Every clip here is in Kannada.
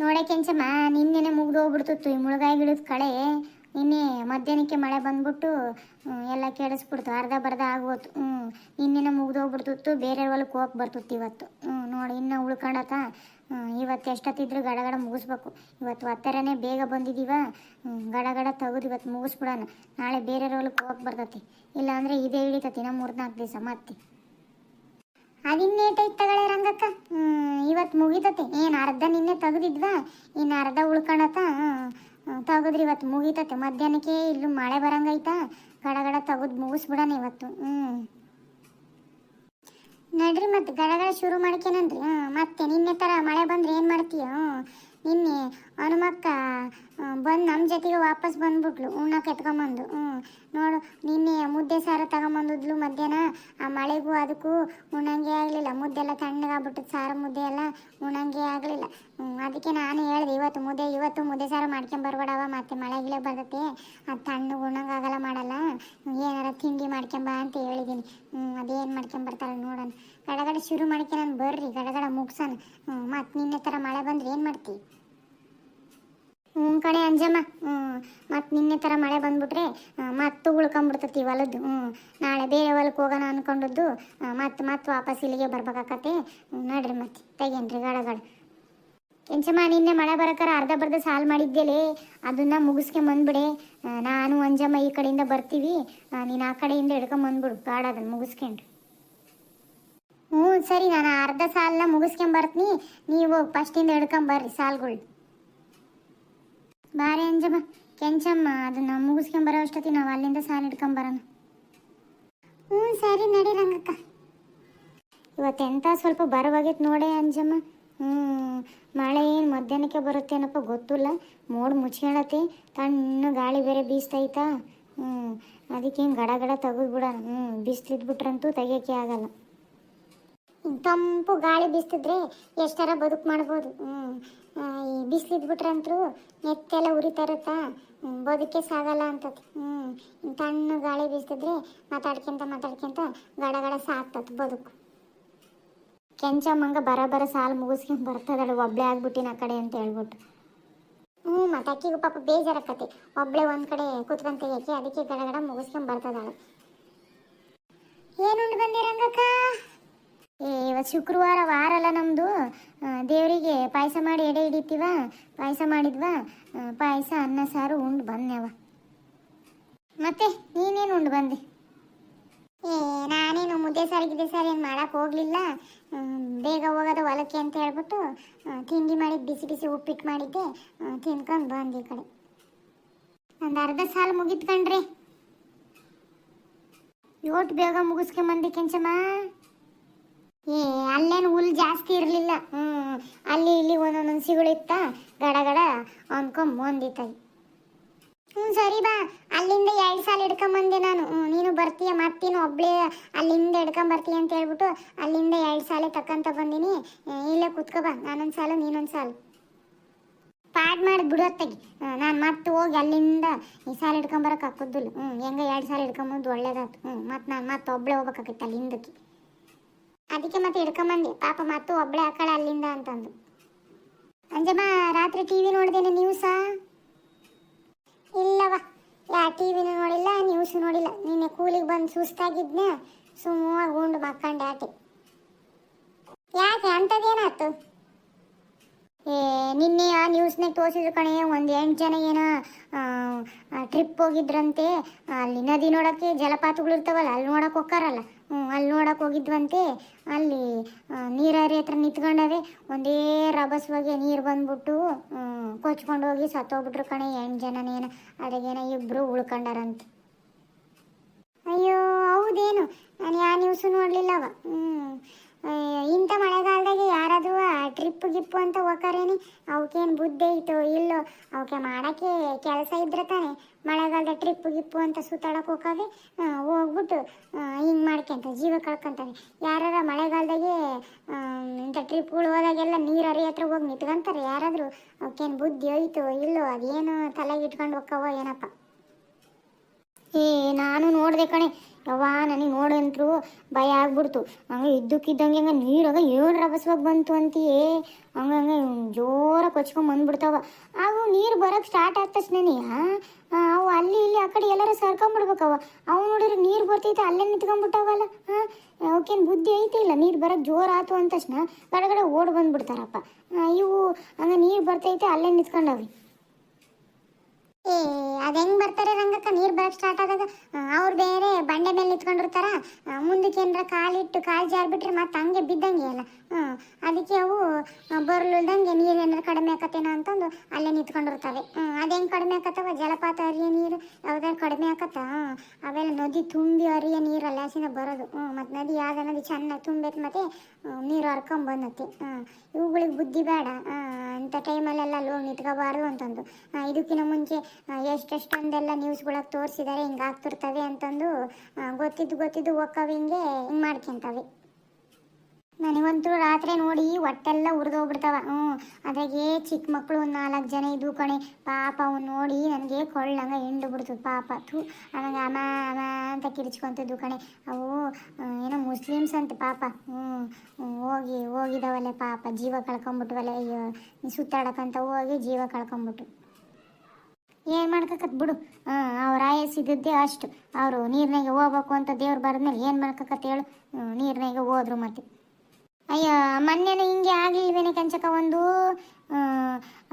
ನೋಡೆ ಕೆಂಚಮ್ಮ, ನಿನ್ನೆನೆ ಮುಗ್ದು ಹೋಗ್ಬಿಡ್ತಿತ್ತು ಈ ಮುಳುಗಾಯಿ ಗಿಡದ ಕಳೆ. ನಿನ್ನೆ ಮಧ್ಯಾಹ್ನಕ್ಕೆ ಮಳೆ ಬಂದ್ಬಿಟ್ಟು ಎಲ್ಲ ಕೆಡಿಸ್ಬಿಡ್ತು, ಅರ್ಧ ಬರ್ಧ ಆಗೋತು. ಹ್ಞೂ ನಿನ್ನೆನೆ ಮುಗ್ದು ಹೋಗ್ಬಿಡ್ತಿತ್ತು, ಬೇರೆ ಹೊಲಕ್ಕೆ ಹೋಗಿ ಬರ್ತಿತ್ತು ಇವತ್ತು. ಹ್ಞೂ ನೋಡಿ, ಇನ್ನೂ ಉಳ್ಕೊಂಡತ ಇವತ್ತು ಎಷ್ಟೊತ್ತಿದ್ರು ಗಡಗಡ ಗಡ ಮುಗಿಸ್ಬೇಕು. ಇವತ್ತು ಹತ್ತರನೇ ಬೇಗ ಬಂದಿದ್ದೀವ ಗಡಗಡ ಗಡ ಗಡ ತೆಗೆದು ಇವತ್ತು ಮುಗಿಸ್ಬಿಡೋಣ. ನಾಳೆ ಬೇರೆ ಹೊಲಕ್ಕೆ ಹೋಗಿ ಬರ್ತತಿ. ಇಲ್ಲಾಂದರೆ ಇದೇ ಹಿಡಿತೈತಿ ನಮ್ಮ ಮೂರ್ನಾಲ್ಕು ದಿವಸ, ಮತ್ತೆ. ಅದಿನ್ನೇಟೈತೆ ತಗೊಳ್ಳೆ ರಂಗಕ್ಕ? ಇವತ್ತು ಮುಗಿತತೆ. ಏನು ಅರ್ಧ ನಿನ್ನೆ ತೆಗ್ದಿದ್ವಾ? ಇನ್ನು ಅರ್ಧ ಉಳ್ಕೊಳತ ತೆಗೆದ್ರಿ ಇವತ್ತು ಮುಗಿತತೆ. ಮಧ್ಯಾಹ್ನಕ್ಕೆ ಇಲ್ಲೂ ಮಳೆ ಬರಂಗೈತಾ. ಗಡಗಡ ಗಡ ತೆಗೆದು ಮುಗಿಸ್ಬಿಡೋಣ ಇವತ್ತು. ಹ್ಞೂ ನಡ್ರಿ ಮತ್ತೆ ಗಡಗಡ ಶುರು ಮಾಡ್ಕೇನನ್ರಿ ಮತ್ತೆ ನಿನ್ನೆ ಥರ ಮಳೆ ಬಂದ್ರೆ ಏನು ಮಾಡ್ತೀಯ? ನಿನ್ನೆ ಹನುಮಕ್ಕ ಬಂದು ನಮ್ಮ ಜೊತೆಗೆ ವಾಪಸ್ ಬಂದ್ಬಿಟ್ಲು. ಉಣ್ಣಕ್ಕೆ ಎತ್ಕೊಂಬಂದು. ಹ್ಞೂ. ನೋಡು, ನಿನ್ನೆ ಮುದ್ದೆ ಸಾರು ತಗೊಂಬಂದಿದ್ಲು ಮಧ್ಯಾಹ್ನ. ಆ ಮಳೆಗೂ ಅದಕ್ಕೂ ಉಣ್ಣಂಗೆ ಆಗಲಿಲ್ಲ. ಮುದ್ದೆ ಎಲ್ಲ ತಣ್ಣಗಾಗ್ಬಿಟ್ಟು ಸಾರು ಮುದ್ದೆ ಎಲ್ಲ ಉಣ್ಣಂಗೆ ಆಗಲಿಲ್ಲ. ಅದಕ್ಕೆ ನಾನು ಹೇಳಿದೆ, ಇವತ್ತು ಮುದ್ದೆ ಇವತ್ತು ಮುದ್ದೆ ಸಾರು ಮಾಡ್ಕೊಂಬರ್ಬೇಡವ ಮತ್ತೆ ಗಿಳೆ ಬರ್ತೈತೆ. ಅದು ತಣ್ಣಗೆ ಉಣ್ಣಂಗಾಗಲ್ಲ ಮಾಡಲ್ಲ. ಏನಾರ ತಿಂಡಿ ಮಾಡ್ಕೊಂಬ ಅಂತ ಹೇಳಿದ್ದೀನಿ ಹ್ಞೂ, ಅದೇನು ಮಾಡ್ಕೊಂಬರ್ತಾರೆ ನೋಡೋಣ. ಗಡಗಡ ಶುರು ಮಾಡ್ಕೊಂಡು ನಾನು ಬರ್ರಿ, ಗಡಗಡ ಮುಗ್ಸೋಣ. ಹ್ಞೂ, ಮತ್ತೆ ನಿನ್ನೆ ಥರ ಮಳೆ ಬಂದ್ರೆ ಏನು ಮಾಡ್ತೀವಿ ಹ್ಞೂ ಕಣೆ ಅಂಜಮ್ಮ. ಹ್ಞೂ ಮತ್ತು ನಿನ್ನೆ ಥರ ಮಳೆ ಬಂದ್ಬಿಟ್ರೆ ಮತ್ತು ಉಳ್ಕೊಂಬಿಡ್ತತಿ ಹೊಲದ್ದು. ಹ್ಞೂ ನಾಳೆ ಬೇರೆ ಹೊಲಕ್ಕೆ ಹೋಗೋಣ ಅನ್ಕೊಂಡದ್ದು. ಮತ್ತೆ ಮತ್ತೆ ವಾಪಸ್ ಇಲ್ಲಿಗೆ ಬರ್ಬೇಕಾಕತ್ತೆ. ನೋಡ್ರಿ ಮತ್ತೆ, ತೆಗೇನ್ರಿ, ಗಾಡ ಕೆಂಚಮ್ಮ ನಿನ್ನೆ ಮಳೆ ಬರಕಾರ ಅರ್ಧ ಬರ್ಧ ಸಾಲು ಮಾಡಿದ್ದೇಲೆ ಅದನ್ನ ಮುಗಿಸ್ಕೆ ಬಂದ್ಬಿಡೆ. ನಾನು, ಅಂಜಮ್ಮ ಈ ಕಡೆಯಿಂದ ಬರ್ತೀವಿ. ನೀನು ಆ ಕಡೆಯಿಂದ ಹಿಡ್ಕೊಂಬಂದ್ಬಿಡು ಗಾಡ, ಅದನ್ನು ಮುಗಿಸ್ಕೊಂಡು ಹ್ಞೂ ಸರಿ, ನಾನು ಅರ್ಧ ಸಾಲನ್ನ ಮುಗಿಸ್ಕೊಂಬರ್ತೀನಿ ನೀವು ಫಸ್ಟಿಂದ ಹಿಡ್ಕೊಂಬರ್ರಿ ಸಾಲ್ಗಳು. ಬಾರಿ ಅಂಜಮ್ಮ, ಕೆಂಚಮ್ಮ, ಅದನ್ನ ಮುಗಿಸ್ಕೊಂಬರೋ ಅಷ್ಟೊತ್ತಿ ನಾವು ಅಲ್ಲಿಂದ ಸಾಲ ಹಿಡ್ಕೊಂಬರೋಣ. ಹ್ಞೂ, ಸರಿ ನಡಿ ರಂಗಕ್ಕ. ಇವತ್ತೆಂತ ಸ್ವಲ್ಪ ಬರವಾಗಿತ್ತು ನೋಡೆ ಅಂಜಮ್ಮ. ಹ್ಞೂ, ಮಳೆ ಏನು ಮಧ್ಯಾಹ್ನಕ್ಕೆ ಬರುತ್ತೇನಪ್ಪ ಗೊತ್ತಿಲ್ಲ. ಮೋಡ್ ಮುಚ್ಕೊಳತ್ತೆ ತಣ್ಣ ಗಾಳಿ ಬೇರೆ ಬೀಸ್ತೈತಾ? ಹ್ಞೂ ಅದಕ್ಕೆ ಹಿಂಗೆ ಗಡ ಗಡ ತೆಗೆದ್ಬಿಡೋಣ. ಹ್ಞೂ, ಬಿಸಿಲಿದ್ಬಿಟ್ರಂತೂ ತೆಗಿಯೋಕೆ ಆಗಲ್ಲ. ತಂಪು ಗಾಳಿ ಬೀಸ್ತಿದ್ರೆ ಎಷ್ಟರ ಬದುಕು ಮಾಡ್ಬೋದು. ಹ್ಞೂ ಈ ಬಿಸಿಲಿದ್ಬಿಟ್ರಂತೂ ನೆತ್ತೆಲ್ಲ ಉರಿತಾ ಇರುತ್ತಾ ಬದುಕೆ ಸಾಗಲ್ಲ ಅಂತತಿ. ಹ್ಞೂ ತಣ್ಣು ಗಾಳಿ ಬೀಸ್ತಿದ್ರೆ ಮಾತಾಡ್ಕೊಂತ ಮಾತಾಡ್ಕೊಂತ ಗಡ ಗಡ ಸಾಕ್ತತ್ ಬದುಕು. ಕೆಂಚಮ್ಮಂಗ ಬರ ಬರ ಸಾಲು ಮುಗಿಸ್ಕೊಂಡ್ ಬರ್ತದಳು, ಒಬ್ಳೆ ಆಗ್ಬಿಟ್ಟಿನ ಕಡೆ ಅಂತ ಹೇಳ್ಬಿಟ್ಟು ಹ್ಞೂ ಮತ್ತೆ ಅಕ್ಕಿಗೂ ಪಾಪ ಬೇಜಾರಾಕತಿ ಒಬ್ಳೆ ಒಂದ್ ಕಡೆ ಕೂತ್ಕೊಂತ ತೆಗಿಯಕ್ಕೆ, ಅದಕ್ಕೆ ಗಡಗಡ ಗಡ ಮುಗಿಸ್ಕೊಂಡ್ ಏನು ಏನುಂಡು ಬಂದಿರಂಗಕ್ಕ? ಇವತ್ತು ಶುಕ್ರವಾರ ವಾರ ಅಲ್ಲ ನಮ್ಮದು ದೇವರಿಗೆ ಪಾಯಸ ಮಾಡಿ ಎಡೆ ಹಿಡಿತೀವ? ಪಾಯಸ ಮಾಡಿದ್ವಾ? ಪಾಯಸ, ಅನ್ನ, ಸಾರು, ಉಂಡು ಬಂದೆವ ಮತ್ತೆ, ನೀನೇನು ಉಂಡು ಬಂದೆ? ಏ, ನಾನೇನು ಮುದ್ದೆ ಸಾರಿ, ಗಿದ್ದೆ ಸಾರಿ ಏನು ಮಾಡಕ್ಕೆ ಹೋಗಲಿಲ್ಲ. ಬೇಗ ಹೋಗೋದು ಹೊಲಕ್ಕೆ ಅಂತ ಹೇಳ್ಬಿಟ್ಟು ತಿಂಡಿ ಮಾಡಿದ್ದು ಬಿಸಿ ಬಿಸಿ ಉಪ್ಪಿಟ್ಟು ಮಾಡಿದ್ದೆ. ತಿನ್ಕೊಂಡು ಬಂದೆ ಈ ಕಡೆ. ಒಂದು ಅರ್ಧ ಸಾಲು ಮುಗಿತ್ಕಂಡ್ರಿ ಯೋಟ್ ಬೇಗ ಮುಗಿಸ್ಕೊಂಬಂದೆ ಕೆಂಚಮ್ಮ. ಏ, ಅಲ್ಲೇನು ಹುಲ್ ಜಾಸ್ತಿ ಇರಲಿಲ್ಲ. ಹ್ಮ್, ಅಲ್ಲಿ ಇಲ್ಲಿ ಒಂದೊಂದು ಸಿಗುಳಿತ್ತ ಗಡ ಗಡ ಅನ್ಕೊಂಡ್ ಬಂದಿತ್ತಾಯಿ ಹ್ಞೂ ಸರಿ ಬಾ, ಅಲ್ಲಿಂದ ಎರಡು ಸಾಲ ಹಿಡ್ಕೊಂಬಂದೆ ನಾನು. ನೀನು ಬರ್ತೀಯ ಮತ್ತೇನು ಒಬ್ಳೆ ಅಲ್ಲಿಂದ ಹಿಡ್ಕೊಂಬರ್ತೀಯ ಅಂತ ಹೇಳ್ಬಿಟ್ಟು ಅಲ್ಲಿಂದ ಎರಡು ಸಾಲ ತಕ್ಕಂತ ಬಂದಿನಿ. ಇಲ್ಲೇ ಕುತ್ಕೋ ಬಾ, ನಾನೊಂದು ಸಾಲು, ನೀನೊಂದು ಸಾಲು. ಪಾಡ್ ಮಾಡಿ ಬಿಡೋತ್ತಾಗಿ ನಾನು ಮತ್ತೆ ಹೋಗಿ ಅಲ್ಲಿಂದ ಈ ಸಾಲ ಹಿಡ್ಕೊಂಬರಕ್ಕೆ ಹಾಕೋದಿಲ್ಲ ಹ್ಞೂ ಹೆಂಗ ಎರಡು ಸಾಲ ಹಿಡ್ಕೊಂಬಂದು ಒಳ್ಳೇದಾಯ್ತು ಹ್ಞೂ ಮತ್ತು ನಾನು ಮತ್ತೆ ಒಬ್ಳೆ ಹೋಗ್ಬೇಕಾಗಿತ್ತು ಅಲ್ಲಿ ಹಿಂದಕ್ಕೆ ಅದಕ್ಕೆ ಮತ್ತೆ ಹಿಡ್ಕೊಂಬಂದೆ ಪಾಪ ಮತ್ತು ಒಬ್ಳೆ ಹಾಕಳ ಅಲ್ಲಿಂದ ಅಂತಂದು. ಅಂಜಮ್ಮ, ರಾತ್ರಿ ಟಿ ವಿ ನೋಡಿದೇನೆ ನ್ಯೂಸ ಇಲ್ಲವ ಯಾ ಟಿವಿನೂ ನೋಡಿಲ್ಲ ನ್ಯೂಸ್ ನೋಡಿಲ್ಲ. ನಿನ್ನೆ ಕೂಲಿಗೆ ಬಂದು ಸುಸ್ತಾಗಿದ್ನೆ ಸುಮ್ಮವಾಗಿ ಉಂಡು ಮಕ್ಕಂಡೆ ಆಟೆ. ಯಾಕೆ, ಅಂಥದ್ದೇನಾಯ್ತು? ಏ, ನಿನ್ನೆ ಆ ನ್ಯೂಸ್ನಾಗ ತೋರಿಸಿದ್ರು ಕಣೆ, ಒಂದು ಎಂಟು ಜನ ಏನೋ ಟ್ರಿಪ್ ಹೋಗಿದ್ರಂತೆ. ಅಲ್ಲಿ ನದಿ ನೋಡೋಕ್ಕೆ ಜಲಪಾತಗಳು ಇರ್ತಾವಲ್ಲ, ಅಲ್ಲಿ ನೋಡೋಕೆ ಹೋಗ್ತಾರಲ್ಲ ಹ್ಞೂ ಅಲ್ಲಿ ನೋಡಕ್ಕೆ ಹೋಗಿದ್ವಂತೆ. ಅಲ್ಲಿ ನೀರಾರಿ ಹತ್ರ ನಿಂತ್ಕೊಂಡವೆ. ಒಂದೇ ರಭಸವಾಗಿ ನೀರು ಬಂದ್ಬಿಟ್ಟು ಕೊಚ್ಕೊಂಡು ಹೋಗಿ ಸತ್ತೋಗ್ಬಿಟ್ರು ಕಣೆ. ಎಂಟು ಜನನೇನ ಅದಾಗೇನ ಇಬ್ಬರು ಉಳ್ಕೊಂಡಾರಂತೆ. ಅಯ್ಯೋ, ಹೌದೇನು? ನಾನು ಯಾವ ನ್ಯೂಸು ನೋಡಲಿಲ್ಲವ ಹ್ಞೂ ಇಂಥ ಮಳೆಗಾಲದಾಗೆ ಯಾರಾದರೂ ಟ್ರಿಪ್ ಗಿಪ್ಪು ಅಂತ ಹೋಗಾರೇನಿ ಅವಕ್ಕೇನು ಬುದ್ಧಿ ಐತೋ ಇಲ್ಲೋ? ಅವಕ್ಕೆ ಮಾಡೋಕ್ಕೆ ಕೆಲಸ ಇದ್ರೆ ತಾನೆ ಮಳೆಗಾಲದ ಟ್ರಿಪ್ ಗಿಪ್ಪು ಅಂತ ಸುತ್ತಾಡಕ್ಕೆ ಹೋಗಾವೆ ಹೋಗ್ಬಿಟ್ಟು ಹಿಂಗೆ ಮಾಡ್ಕೊಂತ ಜೀವ ಕಳ್ಕೊಂತಾರೆ ಯಾರಾರ ಮಳೆಗಾಲದಾಗೆ ಇಂಥ ಟ್ರಿಪ್ಗಳು ಹೋದಾಗೆಲ್ಲ ನೀರು ಹರಿ ಹತ್ರ ಹೋಗಿ ನಿಂತ್ಕೊಂತಾರೆ. ಯಾರಾದರೂ ಅವಕ್ಕೇನು ಬುದ್ಧಿ ಐತೋ ಇಲ್ಲೋ, ಅದೇನು ತಲೆಗೆ ಇಟ್ಕೊಂಡು ಹೋಕವೋ ಏನಪ್ಪ. ಏ, ನಾನು ನೋಡಿದೆ ಕಣೆ ಯವ್ವ, ನನಗೆ ನೋಡಂತರೂ ಭಯ ಆಗ್ಬಿಡ್ತು. ಹಂಗೆ ಇದ್ದಕ್ಕಿದ್ದಂಗೆ ಹಂಗೆ ನೀರಾಗ ಏಳು ರಭಸವಾಗಿ ಬಂತು ಅಂತೀಯೇ? ಹಂಗೆ ಹಂಗೆ ಜೋರಾಗಿ ಕೊಚ್ಕೊಂಡು ಬಂದ್ಬಿಡ್ತಾವ. ಅವು ನೀರು ಬರೋಕ್ಕೆ ಸ್ಟಾರ್ಟ್ ಆದ ತಕ್ಷಣ ಅವು ಅಲ್ಲಿ ಇಲ್ಲಿ ಆ ಕಡೆ ಎಲ್ಲರೂ ಸರ್ಕೊಂಬಿಡ್ಬೇಕವ ಅವು ನೋಡಿದ್ರೆ ನೀರು ಬರ್ತೈತೆ, ಅಲ್ಲೇ ನಿಂತ್ಕೊಂಡ್ಬಿಟ್ಟಾವಲ್ಲ ಹಾಂ ಅವಕ್ಕೇನು ಬುದ್ಧಿ ಐತೆ ಇಲ್ಲ, ನೀರು ಬರೋಕ್ಕೆ ಜೋರು ಆಯ್ತು ಅಂದ ತಕ್ಷಣ ಕಡೆಗಡೆ ಓಡ್ ಬಂದ್ಬಿಡ್ತಾರಪ್ಪ. ಇವು ಹಂಗೆ ನೀರು ಬರ್ತೈತೆ, ಅಲ್ಲೇ ನಿಂತ್ಕೊಂಡಾವಿ ಏ, ಅದ್ ಹೆಂಗ್ ಬರ್ತಾರೆ ರಂಗಕ್ಕ? ನೀರ್ ಬರಕ್ ಸ್ಟಾರ್ಟ್ ಆದಾಗ ಅವ್ರು ಬೇರೆ ಬಂಡೆ ಮೇಲೆ ನಿಂತ್ಕೊಂಡಿರ್ತಾರ. ಮುಂದಕ್ಕೆ ಏನಾರ ಕಾಲಿಟ್ಟು ಕಾಲ್ ಜಾರ್ಬಿಟ್ರೆ ಮತ್ತೆ ಹಂಗೆ ಬಿದ್ದಂಗೆ ಅಲ್ಲ ಹ್ಮ್. ಅದಕ್ಕೆ ಅವು ಬರ್ಲಿಲ್ದಂಗೆ ನೀರು ಏನಾರ ಕಡಿಮೆ ಆಕತ್ತೇನೋ ಅಂತಂದು ಅಲ್ಲೇ ನಿಂತ್ಕೊಂಡಿರ್ತವೆ. ಹೆಂಗ್ ಕಡಿಮೆ ಆಕತ್ತವ? ಜಲಪಾತ ಹರಿಯ ನೀರು? ಯಾವ್ದಾದ್ರು ಕಡಿಮೆ ಆಕತ್ತ? ಅವೆಲ್ಲ ನದಿ ತುಂಬಿ ಹರಿಯ ನೀರು ಅಲ್ಲಾಸಿನ ಬರೋದು. ಹ್ಞೂ ಮತ್ತೆ ನದಿ ಯಾವ್ದ ನದಿ ಚೆನ್ನಾಗಿ ತುಂಬೈತೆ ಮತ್ತೆ ನೀರು ಹರ್ಕೊಂಡ್ ಬಂದತ್ತೆ ಇವುಗಳಿಗೆ ಬುದ್ಧಿ ಬೇಡ ಅಂಥ ಟೈಮಲ್ಲೆಲ್ಲ ಲೋನ್ ನಿಂತ್ಕೋಬಾರ್ದು ಅಂತಂದು. ಇದಕ್ಕಿಂತ ಮುಂಚೆ ಎಷ್ಟೆಷ್ಟೊಂದೆಲ್ಲ ನ್ಯೂಸ್ಗಳಾಗಿ ತೋರಿಸಿದ್ದಾರೆ ಹಿಂಗೆ ಆಗ್ತಿರ್ತವೆ ಅಂತಂದು ಗೊತ್ತಿದ್ದು ಗೊತ್ತಿದ್ದು ಒಕ್ಕವ ಹಿಂಗೆ ಹಿಂಗೆ ಮಾಡ್ಕೊಂತವೆ. ನನಗಂತೂ ರಾತ್ರಿ ನೋಡಿ ಹೊಟ್ಟೆಲ್ಲ ಉರಿದೋಗ್ಬಿಡ್ತಾವ. ಹ್ಞೂ ಅದಾಗೆ ಚಿಕ್ಕ ಮಕ್ಕಳು ಒಂದು ನಾಲ್ಕು ಜನ ಇದ್ದು ಕಣೆ. ಪಾಪ ಅವ್ನು ನೋಡಿ ನನಗೆ ಕೊಳ್ಳಂಗ ಹಿಂಡು ಬಿಡ್ತು, ಪಾಪ. ಥೂ ನನಗೆ ಅಮ್ಮ ಅಮ್ಮ ಅಂತ ಕಿರಿಚ್ಕೊಂತಿದ್ವು ಕಣೆ. ಅವು ಏನೋ ಮುಸ್ಲಿಮ್ಸ್ ಅಂತ ಪಾಪ. ಹ್ಞೂ ಹೋಗಿ, ಹೋಗಿದಾವಲ್ಲ ಪಾಪ. ಜೀವ ಕಳ್ಕೊಂಬಿಟ್ವಲ್ಲ. ಅಯ್ಯೋ ಸುತ್ತಾಡಕ್ಕಂತ ಹೋಗಿ ಜೀವ ಕಳ್ಕೊಂಬಿಟ್ಟು ಏನು ಮಾಡ್ಕಕತ್ ಬಿಡು. ಅವ್ರ ಆಯಸ್ಸಿದ್ದದ್ದೇ ಅಷ್ಟು. ಅವರು ನೀರಿನಾಗೆ ಹೋಗ್ಬೇಕು ಅಂತ ದೇವ್ರು ಬರೆದ್ಮೇಲೆ ಏನು ಮಾಡ್ಕಕತ್ ಹೇಳು. ನೀರಿನಾಗೆ ಹೋದ್ರು ಮತ್ತೆ. ಅಯ್ಯ, ಮೊನ್ನೆನೂ ಹಿಂಗೆ ಆಗಲಿಲ್ವೇನೆ ಕಂಚಕ ಒಂದು?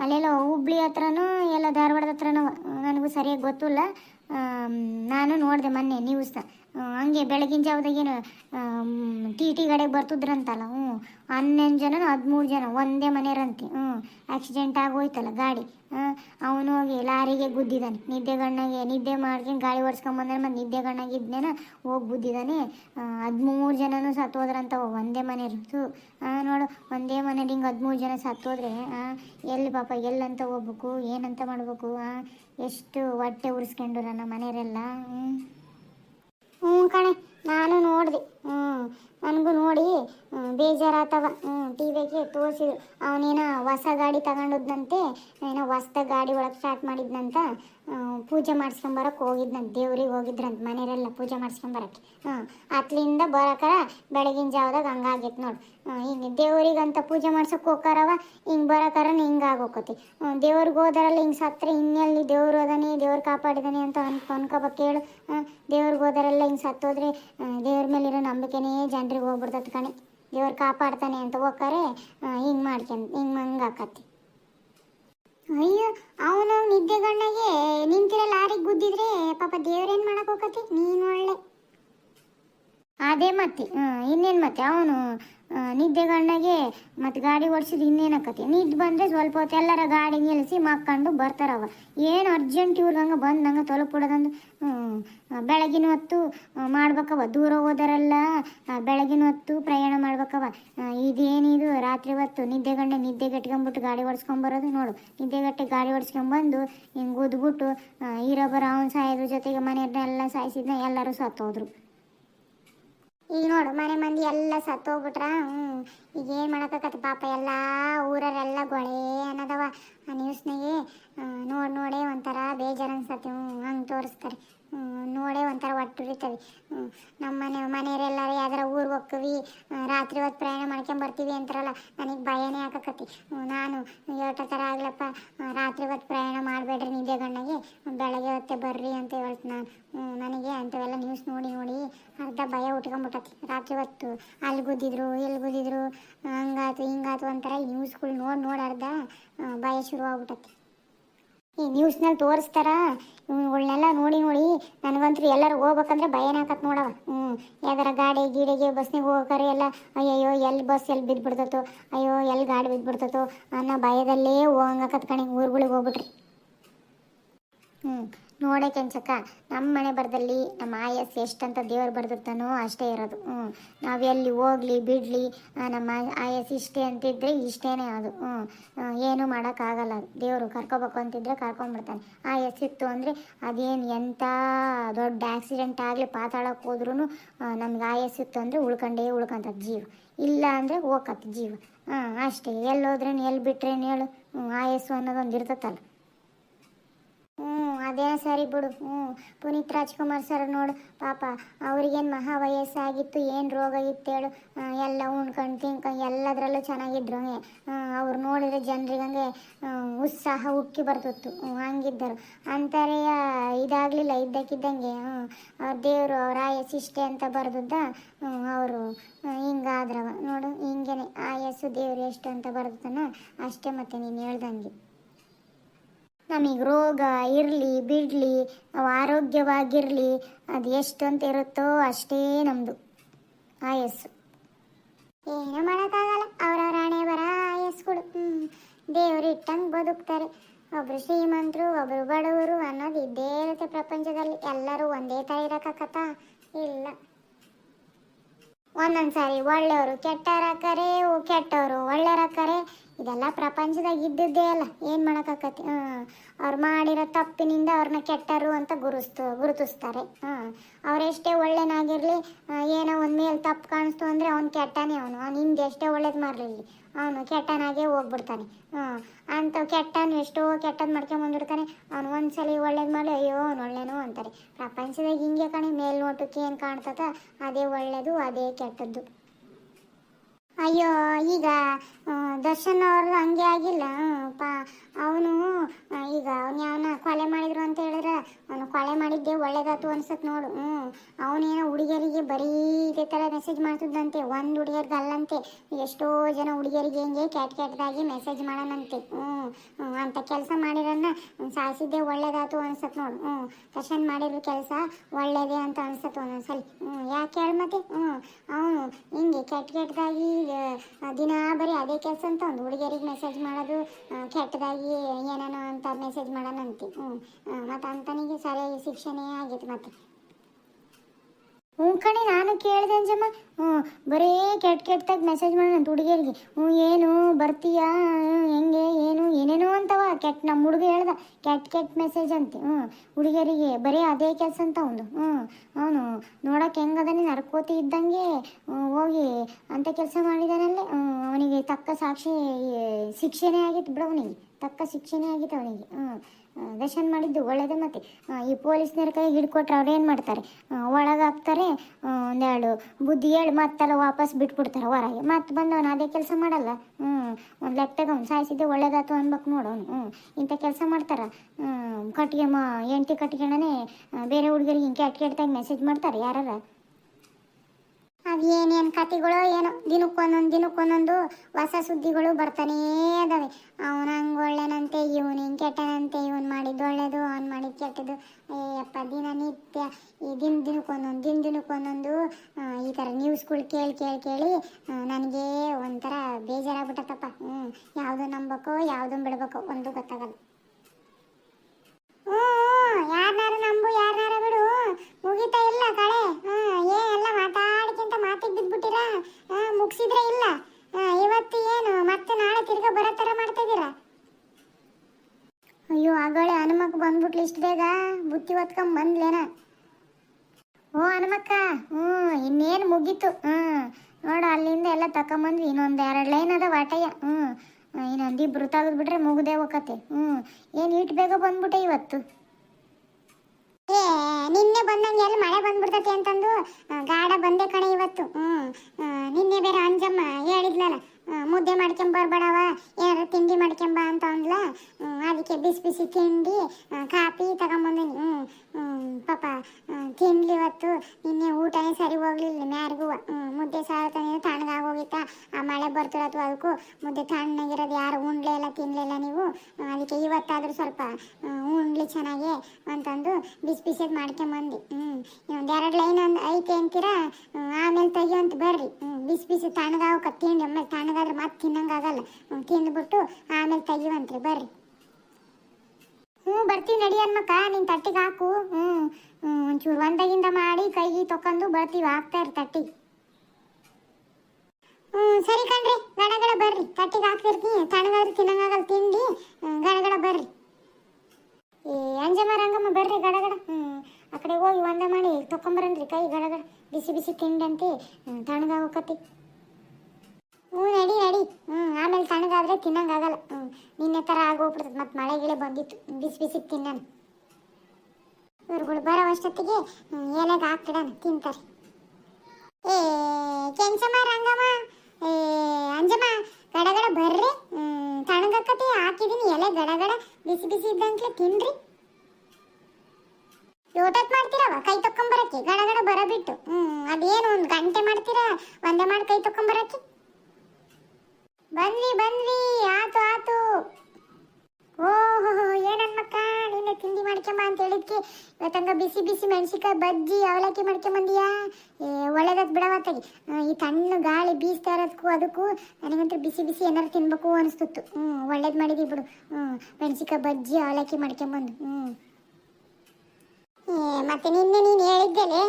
ಅಲ್ಲೆಲ್ಲ ಹುಬ್ಳಿ ಹತ್ರನೂ ಎಲ್ಲ ಧಾರವಾಡದ ಹತ್ರನೂ ನನಗೂ ಸರಿಯಾಗಿ ಗೊತ್ತಿಲ್ಲ. ನಾನು ನೋಡಿದೆ ಮೊನ್ನೆ ನ್ಯೂಸ್ನ ಹಂಗೆ ಬೆಳಗಿನ ಜಾವದಾಗೇನು ಟಿ ಟಿ ಗಾಡಿಗೆ ಬರ್ತಿದ್ರಂತಲ್ಲ, ಹ್ಞೂ. ಹನ್ನೊಂದು ಜನ, ಹದಿಮೂರು ಜನ, ಒಂದೇ ಮನೆಯರಂತೆ ಹ್ಞೂ. ಆಕ್ಸಿಡೆಂಟ್ ಆಗೋಯ್ತಲ್ಲ ಗಾಡಿ ಅವನು ಹೋಗಿ ಲಾರಿಗೆ ಗುದ್ದಿದ್ದಾನೆ ನಿದ್ದೆಗಣ್ಣಾಗೆ ನಿದ್ದೆ ಮಾಡ್ಕೊಂಡು ಗಾಳಿ ಓಡಿಸ್ಕೊಂಬಂದಾನೆ ಮತ್ತು ನಿದ್ದೆಗಣ್ಣಾಗೆ ಇದ್ನೇನ ಹೋಗಿ ಗುದ್ದಿದ್ದಾನೆ ಹದಿಮೂರು ಜನನೂ ಸತ್ತೋದ್ರಂತ ಒಂದೇ ಮನೆಯವರು. ನೋಡು, ಒಂದೇ ಮನೇಲಿ ಹಿಂಗೆ ಹದಿಮೂರು ಜನ ಸತ್ತೋದ್ರೆ ಎಲ್ಲಿ ಪಾಪ, ಎಲ್ಲಂತ ಹೋಗ್ಬೇಕು, ಏನಂತ ಮಾಡಬೇಕು ಎಷ್ಟು ಹೊಟ್ಟೆ ಉರಿಸ್ಕೊಂಡು ನಮ್ಮ ಮನೆಯವರೆಲ್ಲ, ಹ್ಞೂ. ಹ್ಞೂ ಕಣೆ ನಾನು ನೋಡಿದೆ. ಹ್ಞೂ ನನಗೂ ನೋಡಿ ಬೇಜಾರಾತವ. ಹ್ಞೂ ಟಿ ವಿಗೆ ತೋರಿಸಿದ್ರು. ಅವನೇನೋ ಹೊಸ ಗಾಡಿ ತಗೊಂಡಿದ್ದಂತೆ ಏನೋ ಹೊಸ್ದ ಗಾಡಿ ಒಳಗೆ ಸ್ಟಾರ್ಟ್ ಮಾಡಿದ್ನಂತ ಪೂಜೆ ಮಾಡಿಸ್ಕೊಂಬರಕ್ಕೆ ಹೋಗಿದ್ನಂತ. ದೇವ್ರಿಗೆ ಹೋಗಿದ್ರಂತ ಮನೆಯವರೆಲ್ಲ ಪೂಜೆ ಮಾಡಿಸ್ಕೊಂಬರಕ್ಕೆ ಹಾಂ ಅತ್ಲಿಂದ ಬರೋಕರ ಬೆಳಗಿನ ಜಾವದಾಗ ಹಂಗಾಗೈತೆ ನೋಡು. ಹಿಂಗೆ ದೇವ್ರಿಗಂತ ಪೂಜೆ ಮಾಡ್ಸೋಕೆ ಹೋಗಾರವ ಹಿಂಗೆ ಬರೋಕರ ಹಿಂಗೆ ಆಗೋಕತಿ. ದೇವ್ರಿಗೆ ಹೋದಾರಲ್ಲ ಹಿಂಗೆ ಸತ್ತರೆ ಇನ್ನೆಲ್ಲಿ ದೇವ್ರು ಹೋದಾನೆ ದೇವ್ರು ಕಾಪಾಡಿದಾನೆ ಅಂತ ಅನ್ಕೊಂಡ್ಕೊಬೇಕು ಕೇಳು. ದೇವ್ರಿಗೆ ಹೋದಾರಲ್ಲ ಹಿಂಗೆ ಸತ್ತೋದ್ರೆ ದೇವ್ರ ಮೇಲಿರೋ ನಂಬಿಕೆನೇ ಜನರಿಗೆ ಹೋಗ್ಬಿಡ್ತತ್ ಕಣೆ. ದೇವ್ರು ಕಾಪಾಡ್ತಾನೆ ಅಂತ ಹೋಗ್ತಾರೆ ಹಿಂಗ್ ಮಾಡ್ಕೊಂಡು ಹಿಂಗ್ ಹಂಗೆ ಆಕತಿ. ಅಯ್ಯೋ, ಅವನು ನಿದ್ದೆಗಣ್ಣಗೆ ನಿಂತಿರ ಲಾರಿಗೆ ಗುದ್ದಿದ್ರೆ ಪಾಪ ದೇವ್ರೇನು ಮಾಡಕ್ ಹೋಗತಿ ನೀನು ಒಳ್ಳೆ. ಅದೇ ಮತ್ತೆ ಇನ್ನೇನ್ ಮತ್ತೆ? ಅವನು ನಿದ್ದೆಗಣ್ಣಗೆ ಮತ್ತೆ ಗಾಡಿ ಓಡಿಸಿದ್ರೆ ಇನ್ನೇನಕ್ಕತಿ ನಿದ್ದೆ ಬಂದರೆ ಸ್ವಲ್ಪ ಹೊತ್ತು ಎಲ್ಲರ ಗಾಡಿ ನಿಲ್ಲಿಸಿ ಮಕ್ಕಂಡು ಬರ್ತಾರವ. ಏನು ಅರ್ಜೆಂಟ್ ಇವ್ರಿಗಂಗೆ ಬಂದು ನಂಗೆ ತಲುಪಿಡೋದಂದು ಬೆಳಗಿನ ಹೊತ್ತು ಮಾಡ್ಬೇಕವ. ದೂರ ಹೋದರೆಲ್ಲ ಬೆಳಗಿನ ಹೊತ್ತು ಪ್ರಯಾಣ ಮಾಡ್ಬೇಕವ. ಇದೇನಿದು ರಾತ್ರಿ ಹೊತ್ತು ನಿದ್ದೆಗಣ್ಣೆ ನಿದ್ದೆ ಗಟ್ಕೊಂಬಿಟ್ಟು ಗಾಡಿ ಓಡಿಸ್ಕೊಂಬರೋದು ನೋಡು. ನಿದ್ದೆಗಟ್ಟೆ ಗಾಡಿ ಓಡಿಸ್ಕೊಂಬಂದು ಹಿಂಗೆ ಉದ್ಬಿಟ್ಟು ಇರೋ ಬರೋ ಅವ್ನು ಸಾಯೋದ್ರ ಜೊತೆಗೆ ಮನೆಯವ್ರನ್ನೆಲ್ಲ ಸಾಯಿಸಿದ್ನ ಎಲ್ಲರೂ ಸತ್ತೋದ್ರು. ಈಗ ನೋಡು, ಮನೆ ಮಂದಿ ಎಲ್ಲ ಸತ್ತೋಗ್ಬಿಟ್ರ? ಹ್ಞೂ ಈಗ ಏನು ಮಾಡೋಕ್ಕತ್ತ ಪಾಪ ಎಲ್ಲ ಊರರೆಲ್ಲ ಗೊಳೆ ಅನ್ನದವ ಆ ನ್ಯೂಸ್ನಾಗೆ ನೋಡಿ, ನೋಡೇ ಒಂಥರ ಬೇಜಾರು ಅನ್ಸತ್ತೆ. ಹ್ಞೂ ಹಂಗೆ ತೋರಿಸ್ತಾರೆ. ನೋಡೇ ಒಂಥರ ಒಟ್ಟುರಿತವೆ. ಹ್ಞೂ ನಮ್ಮ ಮನೆ ಮನೆಯವರೆಲ್ಲರೂ ಯಾವ್ದಾರ ಊರಿಗೆ ಹೋಗ್ತೀವಿ ರಾತ್ರಿ ಹೊತ್ತು ಪ್ರಯಾಣ ಮಾಡ್ಕೊಂಡು ಬರ್ತೀವಿ ಅಂತಾರಲ್ಲ, ನನಗೆ ಭಯನೇ ಹಾಕಕತ್ತಿ ನಾನು ಹೇಳ್ತಾ ಥರ ಆಗ್ಲಪ್ಪ ರಾತ್ರಿ ಹೊತ್ತು ಪ್ರಯಾಣ ಮಾಡಬೇಡ್ರಿ ನಿದ್ದೆಗಣ್ಣಗೆ ಬೆಳಗ್ಗೆ ಹೊತ್ತೆ ಬರ್ರಿ ಅಂತ ಹೇಳ್ತು ನಾನು. ನನಗೆ ಅಂಥವೆಲ್ಲ ನ್ಯೂಸ್ ನೋಡಿ ನೋಡಿ ಅರ್ಧ ಭಯ ಉಟ್ಕೊಂಡ್ಬಿಟ್ಟತಿ ರಾತ್ರಿ ಹೊತ್ತು ಅಲ್ಲಿ ಗುದ್ದಿದ್ರು, ಇಲ್ಲಿ ಗುದ್ದಿದ್ರು ಹಂಗಾತು ಹಿಂಗಾತು ಒಂಥರ ನ್ಯೂಸ್ಗಳು ನೋಡಿ ನೋಡಿ ಅರ್ಧ ಭಯ ಶುರು ಆಗ್ಬಿಟ್ಟತಿ ಈ ನ್ಯೂಸ್ನಲ್ಲಿ ತೋರಿಸ್ತಾರ? ಇವನ್ನೆಲ್ಲ ನೋಡಿ ನೋಡಿ. ನನಗಂತೂ ಎಲ್ಲರೂ ಹೋಗ್ಬೇಕಂದ್ರೆ ಭಯನಾಕತ್ ನೋಡವ. ಹ್ಞೂ ಯಾವ್ದಾರ ಗಾಡಿ ಗೀಡಿಗೆ ಬಸ್ನಿಗೆ ಹೋಗೋಕಾರೆ ಎಲ್ಲ, ಅಯ್ಯಯ್ಯೋ ಎಲ್ಲಿ ಬಸ್ ಎಲ್ಲಿ ಬಿದ್ದುಬಿಡ್ತತೋ ಅಯ್ಯೋ ಎಲ್ಲಿ ಗಾಡಿ ಬಿದ್ದುಬಿಡ್ತತೋ ಅನ್ನೋ ಭಯದಲ್ಲೇ ಹೋಗಂಗಾಕತ್ ಕಣಿ ಊರುಗಳಿಗೆ ಹೋಗ್ಬಿಟ್ರಿ. ಹ್ಞೂ ನೋಡೇ ಕೆಂಚಕ್ಕ ನಮ್ಮ ಮನೆ ಬರದಲ್ಲಿ ನಮ್ಮ ಆಯಸ್ ಎಷ್ಟಂತ ದೇವ್ರು ಬರ್ದಿರ್ತಾನೋ ಅಷ್ಟೇ ಇರೋದು. ಹ್ಞೂ, ನಾವು ಎಲ್ಲಿ ಹೋಗ್ಲಿ, ಬಿಡಲಿ ನಮ್ಮ ಆಯಸ್ ಇಷ್ಟೇ ಅಂತಿದ್ರೆ ಇಷ್ಟೇನೇ ಅದು. ಹ್ಞೂ ಏನೂ ಮಾಡೋಕ್ಕಾಗಲ್ಲ. ದೇವರು ಕರ್ಕೋಬೇಕು ಅಂತಿದ್ರೆ ಕರ್ಕೊಂಬಿಡ್ತಾನೆ ಆಯಸ್ ಇತ್ತು ಅಂದರೆ ಅದೇನು ಎಂಥ ದೊಡ್ಡ ಆಕ್ಸಿಡೆಂಟ್ ಆಗಲಿ ಪಾತಾಳಕ್ಕೆ ಹೋದ್ರೂ ನಮ್ಗೆ ಆಯಸ್ ಇತ್ತು ಅಂದರೆ ಉಳ್ಕೊಂಡೇ ಉಳ್ಕೊಂತದ ಜೀವ. ಇಲ್ಲ ಅಂದರೆ ಹೋಗತ್ತೆ ಜೀವ. ಹಾಂ ಅಷ್ಟೇ. ಎಲ್ಲಿ ಹೋದ್ರೇನು, ಎಲ್ಲಿ ಬಿಟ್ರೇನು ಹೇಳು. ಆಯಸ್ಸು ಅನ್ನೋದೊಂದು ಇರ್ತೈತಲ್ಲ ಹ್ಞೂ ಅದೇ ಸರಿ ಬಿಡು. ಹ್ಞೂ ಪುನೀತ್ ರಾಜ್ಕುಮಾರ್ ಸರ್ ನೋಡು, ಪಾಪ ಅವ್ರಿಗೇನು ಮಹಾ ವಯಸ್ಸಾಗಿತ್ತು, ಏನು ರೋಗ ಇತ್ತು ಹೇಳು. ಎಲ್ಲ ಉಣ್ಕೊಂಡು ತಿನ್ಕೊಂಡು ಎಲ್ಲದರಲ್ಲೂ ಚೆನ್ನಾಗಿದ್ರು ಅವ್ರು ನೋಡಿದ್ರೆ ಜನರಿಗೆ ಹಂಗೆ ಉತ್ಸಾಹ ಉಕ್ಕಿ ಬರ್ತಿತ್ತು. ಹಂಗಿದ್ದರು. ಅಂತಾರೆ ಇದಾಗಲಿಲ್ಲ, ಇದ್ದಕ್ಕಿದ್ದಂಗೆ. ಅವ್ರ ದೇವರು ಅವ್ರ ಆಯಸ್ಸು ಇಷ್ಟೇ ಅಂತ ಬರ್ದದ್ದ ಅವರು ಹಿಂಗಾದ್ರವ. ನೋಡು, ಹಿಂಗೇನೆ ಆಯಸ್ಸು ದೇವ್ರು ಎಷ್ಟು ಅಂತ ಬರ್ದನ ಅಷ್ಟೇ ಮತ್ತೆ ನೀನು ಹೇಳ್ದಂಗೆ. ನಮಗೆ ರೋಗ ಇರಲಿ, ಬಿಡಲಿ, ನಾವು ಆರೋಗ್ಯವಾಗಿರಲಿ, ಅದು ಅಂತ ಇರುತ್ತೋ ಅಷ್ಟೇ ನಮ್ಮದು ಆಯಸ್ಸು ಏನೂ ಮಾಡೋಕ್ಕಾಗಲ್ಲ, ಅವರ ಹಣೆ ಬರ ಆಯಸ್ಸುಗಳು ಹ್ಞೂ ದೇವರು ಇಟ್ಟಂಗೆ ಬದುಕ್ತಾರೆ. ಒಬ್ಬರು ಶ್ರೀಮಂತರು ಒಬ್ಬರು ಬಡವರು ಅನ್ನೋದು ಇದ್ದೇ ಇರುತ್ತೆ ಪ್ರಪಂಚದಲ್ಲಿ. ಎಲ್ಲರೂ ಒಂದೇ ಥರ ಇರೋಕ್ಕಾಗತ್ತ ಇಲ್ಲ. ಒಂದೊಂದು ಸಾರಿ ಒಳ್ಳೆಯವರು ಕೆಟ್ಟರಾಕರೆ ಕೆಟ್ಟವರು ಒಳ್ಳೆಯರಾಕರೆ ಇದೆಲ್ಲ ಪ್ರಪಂಚದಾಗ ಇದ್ದಿದ್ದೇ ಅಲ್ಲ. ಏನು ಮಾಡೋಕ್ಕಾಕತಿ ಅವ್ರು ಮಾಡಿರೋ ತಪ್ಪಿನಿಂದ ಅವ್ರನ್ನ ಕೆಟ್ಟರು ಅಂತ ಗುರುಸ್ತು, ಗುರುತಿಸ್ತಾರೆ. ಹಾಂ ಅವರೆಷ್ಟೇ ಒಳ್ಳೆನಾಗಿರಲಿ ಏನೋ ಒಂದು ಮೇಲೆ ತಪ್ಪು ಕಾಣಿಸ್ತು ಅಂದರೆ ಅವ್ನು ಕೆಟ್ಟನೇ ಅವನು. ಅವ್ನು ಹಿಂದೆ ಎಷ್ಟೇ ಒಳ್ಳೇದು ಮಾಡಲಿಲ್ಲ, ಅವನು ಕೆಟ್ಟನಾಗೇ ಹೋಗ್ಬಿಡ್ತಾನೆ. ಹಾಂ ಅಂತ ಕೆಟ್ಟನು ಎಷ್ಟೋ ಕೆಟ್ಟದ್ದು ಮಾಡ್ಕೊಂಬಂದಿರ್ತಾನೆ ಅವ್ನು ಒಂದ್ಸಲ ಒಳ್ಳೇದು ಮಾಡಿ ಅಯ್ಯೋ, ಅವ್ನು ಒಳ್ಳೇನೋ ಅಂತಾರೆ. ಪ್ರಪಂಚದಾಗ ಹಿಂಗೆ ಕಣೆ, ಮೇಲ್ನೋಟಕ್ಕೆ ಏನು ಕಾಣ್ತದ? ಅದೇ ಒಳ್ಳೇದು, ಅದೇ ಕೆಟ್ಟದ್ದು. ಅಯ್ಯೋ ಈಗ ದರ್ಶನ್ ಅವ್ರದ್ದು ಹಂಗೆ ಆಗಿಲ್ಲ ಪಾ ಅವನು ಈಗ ಅವ್ನು ಯಾವನ ಕೊಲೆ ಮಾಡಿದ್ರು ಅಂತ ಹೇಳಿದ್ರೆ ಅವನು ಕೊಲೆ ಮಾಡಿದ್ದೆ ಒಳ್ಳೇದಾತು ಅನ್ಸತ್ ನೋಡು. ಹ್ಞೂ ಅವನೇನೋ ಹುಡುಗಿಯರಿಗೆ ಬರೀ ಇದೇ ಥರ ಮೆಸೇಜ್ ಮಾಡ್ತಿದ್ದಂತೆ ಒಂದು ಹುಡುಗಿಯರ್ಗೆ ಅಲ್ಲಂತೆ. ಎಷ್ಟೋ ಜನ ಹುಡುಗಿಯರಿಗೆ ಹೆಂಗೆ ಕೆಟ್ಟ ಕೆಟ್ಟದಾಗಿ ಮೆಸೇಜ್ ಮಾಡೋಣಂತೆ. ಹ್ಞೂ ಅಂತ ಕೆಲಸ ಮಾಡಿರೋನ್ನ ಸಾಯಿಸಿದ್ದೆ ಒಳ್ಳೇದಾತು ಅನ್ಸತ್ ನೋಡು. ಹ್ಞೂ ಕಷ್ಟ ಮಾಡಿರೋ ಕೆಲಸ ಒಳ್ಳೇದೇ ಅಂತ ಅನ್ಸತ್ತು ಒಂದೊಂದ್ಸಲಿ. ಹ್ಞೂ ಯಾಕೆ ಹೇಳಿ ಮತ್ತೆ? ಹ್ಞೂ ಅವನು ಹಿಂಗೆ ಕೆಟ್ಟ ಕೆಟ್ಟದಾಗಿ ದಿನ ಬರೀ ಅದೇ ಕೆಲಸ ಅಂತ ಒಂದು ಹುಡುಗಿಯರಿಗೆ ಮೆಸೇಜ್ ಮಾಡೋದು ಕೆಟ್ಟದಾಗಿ ಏನೇನೋ ಅಂತ ಮೆಸೇಜ್ ಮಾಡೋಣಂತೆ ಹ್ಞೂ ಮತ್ತು ಅಂತನಿಗೆ ಸರಿಯಾಗಿ ಶಿಕ್ಷಣೆ ಆಗೈತೆ ಮತ್ತೆ. ಹ್ಞೂ ಕಣೆ, ನಾನು ಕೇಳಿದೆ ಅಂಜಮ್ಮ. ಹ್ಞೂ, ಬರೀ ಕೆಟ್ಟ ಕೆಟ್ಟದಾಗ ಮೆಸೇಜ್ ಮಾಡೋಣ ಹುಡುಗಿಯರಿಗೆ. ಹ್ಞೂ, ಏನು, ಬರ್ತೀಯಾ? ಹೆಂಗೆ, ಏನು, ಏನೇನೋ ಅಂತವ. ಕೆಟ್ಟ ನಮ್ಮ ಹುಡುಗ ಹೇಳ್ದ, ಕೆಟ್ಟ ಕೆಟ್ಟ ಮೆಸೇಜ್ ಅಂತೆ. ಹ್ಞೂ, ಹುಡುಗಿಯರಿಗೆ ಬರೀ ಅದೇ ಕೆಲಸ ಅಂತ ಒಂದು ಹ್ಞೂ, ಅವನು ನೋಡಕ್ಕೆ ಹೆಂಗದನಿ ನರ್ಕೋತಿ ಇದ್ದಂಗೆ. ಹೋಗಿ ಅಂತ ಕೆಲಸ ಮಾಡಿದಾನಲ್ಲೇ. ಅವನಿಗೆ ತಕ್ಕ ಸಾಕ್ಷಿ ಶಿಕ್ಷೆನೇ ಆಗಿತ್ತು ಬಿಡು ಅವನಿಗೆ. ತಕ್ಕ ಶಿಕ್ಷೆನೇ ಆಗಿದೆ ಅವನಿಗೆ ದರ್ಶನ್ ಮಾಡಿದ್ದು ಒಳ್ಳೆಯದೇ ಮತ್ತೆ. ಈ ಪೊಲೀಸ್ನವ್ರ ಕೈ ಹಿಡ್ಕೊಟ್ರೆ ಅವ್ರು ಏನು ಮಾಡ್ತಾರೆ? ಒಳಗಾಗ್ತಾರೆ ಒಂದೆರಡು ಬುದ್ಧಿ ಹೇಳಿ ಮತ್ತೆಲ್ಲ ವಾಪಸ್ ಬಿಟ್ಬಿಡ್ತಾರೆ ಹೊರಗೆ. ಮತ್ತೆ ಬಂದವನು ಅದೇ ಕೆಲಸ ಮಾಡಲ್ಲ. ಹ್ಞೂ ಒಂದು ಲೆಕ್ಕದಾಗ ಅವ್ನು ಸಾಯಿಸಿದ್ದೆ ಒಳ್ಳೇದಾಯ್ತು ಅನ್ಬೇಕು ನೋಡು ಅವ್ನು ಹ್ಞೂ ಇಂಥ ಕೆಲಸ ಮಾಡ್ತಾರೆ. ಕಟ್ಟಿಗೆ ಮಾ ಎಂಟಿ ಕಟ್ಕೊಂಡೇ ಬೇರೆ ಹುಡುಗರಿಗೆ ಹಿಂಗೆ ಕೆಟ್ಟ ಕೆಟ್ಟದಾಗ ಮೆಸೇಜ್ ಮಾಡ್ತಾರೆ ಯಾರಾರ? ಅದು ಕತೆಗಳು ಏನು, ದಿನಕ್ಕೊಂದೊಂದು ದಿನಕ್ಕೊಂದೊಂದು ಹೊಸ ಸುದ್ದಿಗಳು ಬರ್ತಾನೇ ಅದಾವೆ ಅವನ ಹಂಗೆ ಒಳ್ಳೆನಂತೆ, ಇವನು ಹಿಂಗೆ ಕೆಟ್ಟನಂತೆ, ಇವನು ಮಾಡಿದ್ದು ಒಳ್ಳೇದು, ಅವ್ನು ಮಾಡಿದ್ದು ಕೆಟ್ಟದ್ದು ಅಯ್ಯಪ್ಪ ದಿನನಿತ್ಯ ಈ ದಿನ, ದಿನಕ್ಕೊಂದೊಂದು ದಿನ, ದಿನಕ್ಕೊಂದೊಂದು ಈ ಥರ ನ್ಯೂಸ್ಗಳು ಕೇಳಿ ಕೇಳಿ ಕೇಳಿ ನನಗೆ ಒಂಥರ ಬೇಜಾರಾಗ್ಬಿಟ್ಟತ್ತಪ್ಪ. ಹ್ಞೂ ಯಾವುದು ನಂಬಕೋ, ಯಾವುದು ಬಿಡ್ಬೇಕೋ, ಒಂದು ಗೊತ್ತಾಗಲ್ಲ. ಹ್ಞೂ ಯಾರನ್ನಾರು ನಂಬು ಯಾರನ್ನಾರು ಬಿಡು. ಮುಗಿತಾ ಇಲ್ಲ ಕಳೆ. ಹಾ ಏನೆಲ್ಲ ಮಾತಾಡ್ಕಿಂತ ಮಾತಿಗೆ ಮುಗಿಸಿದ್ರೆ ಇಲ್ಲ. ಇವತ್ತು ಏನು, ಮತ್ತೆ ನಾಳೆ ತಿರ್ಗ ಬರೋ ಥರ ಮಾಡ್ತಾ ಇದೀರಾ ಅಯ್ಯೋ, ಆಗಳೇ, ಹನುಮಕ್ ಬಂದ್ಬಿಟ್ಲು ಇಷ್ಟು ಬೇಗ. ಬುತ್ತಿ ಹೊತ್ಕೊಂಡ್ ಬಂದ್ಲೇನ. ಓ, ಹನುಮಕ್ಕ ಹ್ಞೂ ಇನ್ನೇನು ಮುಗೀತು. ಹ್ಞೂ ನೋಡು, ಅಲ್ಲಿಂದ ಎಲ್ಲ ತಕೊಂಬಂದ್ವಿ. ಇನ್ನೊಂದು ಎರಡು ಲೈನ್ ಅದ ವಾಟಯ್ಯ ಹ್ಞೂ ಇನ್ನೊಂದು ಇಬ್ರು ತೆಗೆದ್ಬಿಟ್ರೆ ಮುಗ್ದೇ ಹೋಗತ್ತೆ. ಹ್ಞೂ ಏನು ಇಟ್ಟು ಬೇಗ ಬಂದ್ಬಿಟ್ಟೆ ಇವತ್ತು? ನಿನ್ನೆ ಬಂದಂಗೆ ಎಲ್ಲಿ ಮಳೆ ಬಂದ್ಬಿಡ್ತೈತಿ ಅಂತಂದು? ಗಾಡ ಬಂದೆ ಕಣೆ ಇವತ್ತು. ಹ್ಮ್ ನಿನ್ನೆ ಬೇರೆ ಅಂಜಮ್ಮ ಹೇಳಿದ್ಲಲ್ಲ ಮುದ್ದೆ ಮಾಡ್ಕೊಂಡ್ ಬರ್ಬೇಡವ ಏನಾರ ತಿಂಡಿ ಮಾಡ್ಕೊಂಬ ಅಂತ ಅಂದ್ಲ. ಅದಕ್ಕೆ ಬಿಸಿ ಬಿಸಿ ತಿಂಡಿ ಕಾಫಿ ತಗೊಂಬಂದಿನಿ. ಹ್ಮ್, ಪಾಪ ತಿನ್ಲಿ ಇವತ್ತು. ನಿನ್ನೆ ಊಟನೇ ಸರಿ ಹೋಗ್ಲಿಲ್ಲ, ಮ್ಯಾರಿಗೂ ಹ್ಮ್, ಮುದ್ದೆ ಸಾರು ತಂದಿದ್ದು ತಣ್ಣಗಾಗೋಗಿತ್ತ ಆ ಮಳೆ ಬರ್ತಿರತ್ತು ಅದಕ್ಕೂ ಮುದ್ದೆ ತಣ್ಣಗಿರೋದು ಯಾರು ಉಂಡ್ಲೇ ಇಲ್ಲ ತಿನ್ಲಿಲ್ಲ ನೀವು. ಅದಕ್ಕೆ ಇವತ್ತಾದರೂ ಸ್ವಲ್ಪ ಉಂಡ್ಲಿ ಚೆನ್ನಾಗಿ ಅಂತಂದು ಬಿಸಿ ಬಿಸಿ ಮಾಡ್ಕೊಂಬಂದು ಹ್ಞೂ ಒಂದು ಎರಡು ಲೈನ್ ಒಂದು ಐತೆ ಅಂತೀರಾ? ಆಮೇಲೆ ತೆಗಿಯೋ ಅಂತ ಬರ್ರಿ. ಬಿಸಿ ಬಿಸಿ ತಣ್ಣಗಾಗ ತಿಂಡಿ, ಆಮೇಲೆ ತಣ್ಣಗಾದ್ರೆ ಮತ್ತೆ ತಿನ್ನಂಗಾಗಲ್ಲ ತಿಂದ್ಬಿಟ್ಟು ಆಮೇಲೆ ತೆಗಿವಂತ್ರಿ ಬರ್ರಿ. ಹ್ಞೂ ಬರ್ತೀವಿ ನಡಿ ಅನ್ಮಕ್ಕ ನಿನ್ ತಟ್ಟಿಗೆ ಹಾಕು. ಹ್ಞೂ ಒಂಚೂರು ಒಂದಾಗಿಂದ ಮಾಡಿ ಕೈಗೆ ತಕೊಂಡು ಬರ್ತೀವಿ. ಹಾಕ್ತಾ ತಟ್ಟಿ. ಹ್ಞೂ, ಸರಿ ಕಣ್ರಿ. ಗಡಗಡ ಬರ್ರಿ. ತಟ್ಟಿಗೆ ಹಾಕ್ತಿರ್ತೀನಿ. ತಣ್ಣಗಾದ್ರೆ ತಿನ್ನಂಗಾಗಲ್ಲ ತಿಂಡಿ. ಗಡಗಡ ಬರ್ರಿ. ಏ, ಅಂಜಮ್ಮ, ರಂಗಮ್ಮ ಬರ್ರಿ ಗಡಗಡ ಹ್ಞೂ, ಆ ಕಡೆ ಹೋಗಿ ಒಂದ ಮಾಡಿ ತೊಕೊಂಬರನ್ರಿ ಕೈ ಗಡಗಡ ಬಿಸಿ ಬಿಸಿ ತಿಂಡಂತೆ ತಣ್ಣಗಾಗೋಕತ್ತಿ ತಣ್ಣಗಾಗೋಕತಿ. ಹ್ಞೂ, ನಡಿ ನಡಿ. ಹ್ಞೂ, ಆಮೇಲೆ ತಣ್ಣಗಾದ್ರೆ ತಿನ್ನಂಗಾಗಲ್ಲ. ಹ್ಞೂ, ನಿನ್ನೆ ಥರ ಆಗೋಗ್ಬಿಡ್ತದೆ. ಮತ್ತು ಮಳೆ ಗಿಳೆ ಬಂದಿತ್ತು. ಬಿಸಿ ಬಿಸಿ ತಿನ್ನೋಣ. ಇವ್ರುಗಳು ಬರೋ ಅಷ್ಟೊತ್ತಿಗೆ ಎಲೆಗೆ ಹಾಕ್ಬಿಡೋಣ. ತಿಂತಾರೆ. ಏ, ಕೆಂಚಮ್ಮ, ರಂಗಮ್ಮ, ಏ, ಅಂಜಮ್ಮ ಗಡಗಡ ಬರ್ರಿ. ತಣ್ಣಗಕ್ಕತಿ ಹಾಕಿದ್ದೀನಿ ಎಲೆ ಗಡಗಡ ಬಿಸಿ ಬಿಸಿ ಇದ್ದಂತೆ ತಿನ್ರಿ. ಲೋಟಕ್ ಮಾಡ್ತೀರವ ಕೈ ತಕೊಂಬರಕ್ಕೆ ಗಡಗಡ ಬರಬಿಟ್ಟು. ಹ್ಞೂ, ಅದೇನು ಒಂದು ಗಂಟೆ ಮಾಡ್ತೀರಾ? ಒಂದೇ ಮಾಡಿ ಕೈ ತಕೊಂಬರಕ್ಕೆ ಬಂದ್ವಿ ಬಂದ್ವಿ ಆತು ಆತು. ಓಹೋ ಏನನ್ ಮಕ್ಕ ನಿನ್ನೆ ತಿಂಡಿ ಮಾಡ್ಕೊಂಬ ಅಂತ ಹೇಳಿದ್ಕೆ. ಇವತ್ತಂಗ ಬಿಸಿ ಬಿಸಿ ಮೆಣಸಿಕಾಯಿ ಬಜ್ಜಿ ಅವಲಕ್ಕಿ ಮಾಡ್ಕೊಂಬಂದಿಯಾ? ಒಳ್ಳೇದತ್ ಬಿಡವತ್ತಾಗಿ ಈ ತಣ್ಣು ಗಾಳಿ ಬೀಸ್ತಾ ಇರೋದಕ್ಕೂ ಅದಕ್ಕೂ ನನಗಂತೂ ಬಿಸಿ ಬಿಸಿ ಏನಾರು ತಿನ್ಬೇಕು ಅನಿಸ್ತಿತ್ತು. ಹ್ಞೂ ಒಳ್ಳೇದು ಮಾಡಿದಿ ಬಿಡು. ಹ್ಞೂ ಮೆಣಸಿಕಾಯಿ ಬಜ್ಜಿ ಅವಲಕ್ಕಿ ಮಾಡ್ಕೊಂಬಂದು. ಹ್ಞೂ ಮತ್ತೆ ನಿನ್ನೆ ನೀನು ಹೇಳಿದ್ದೇನೆ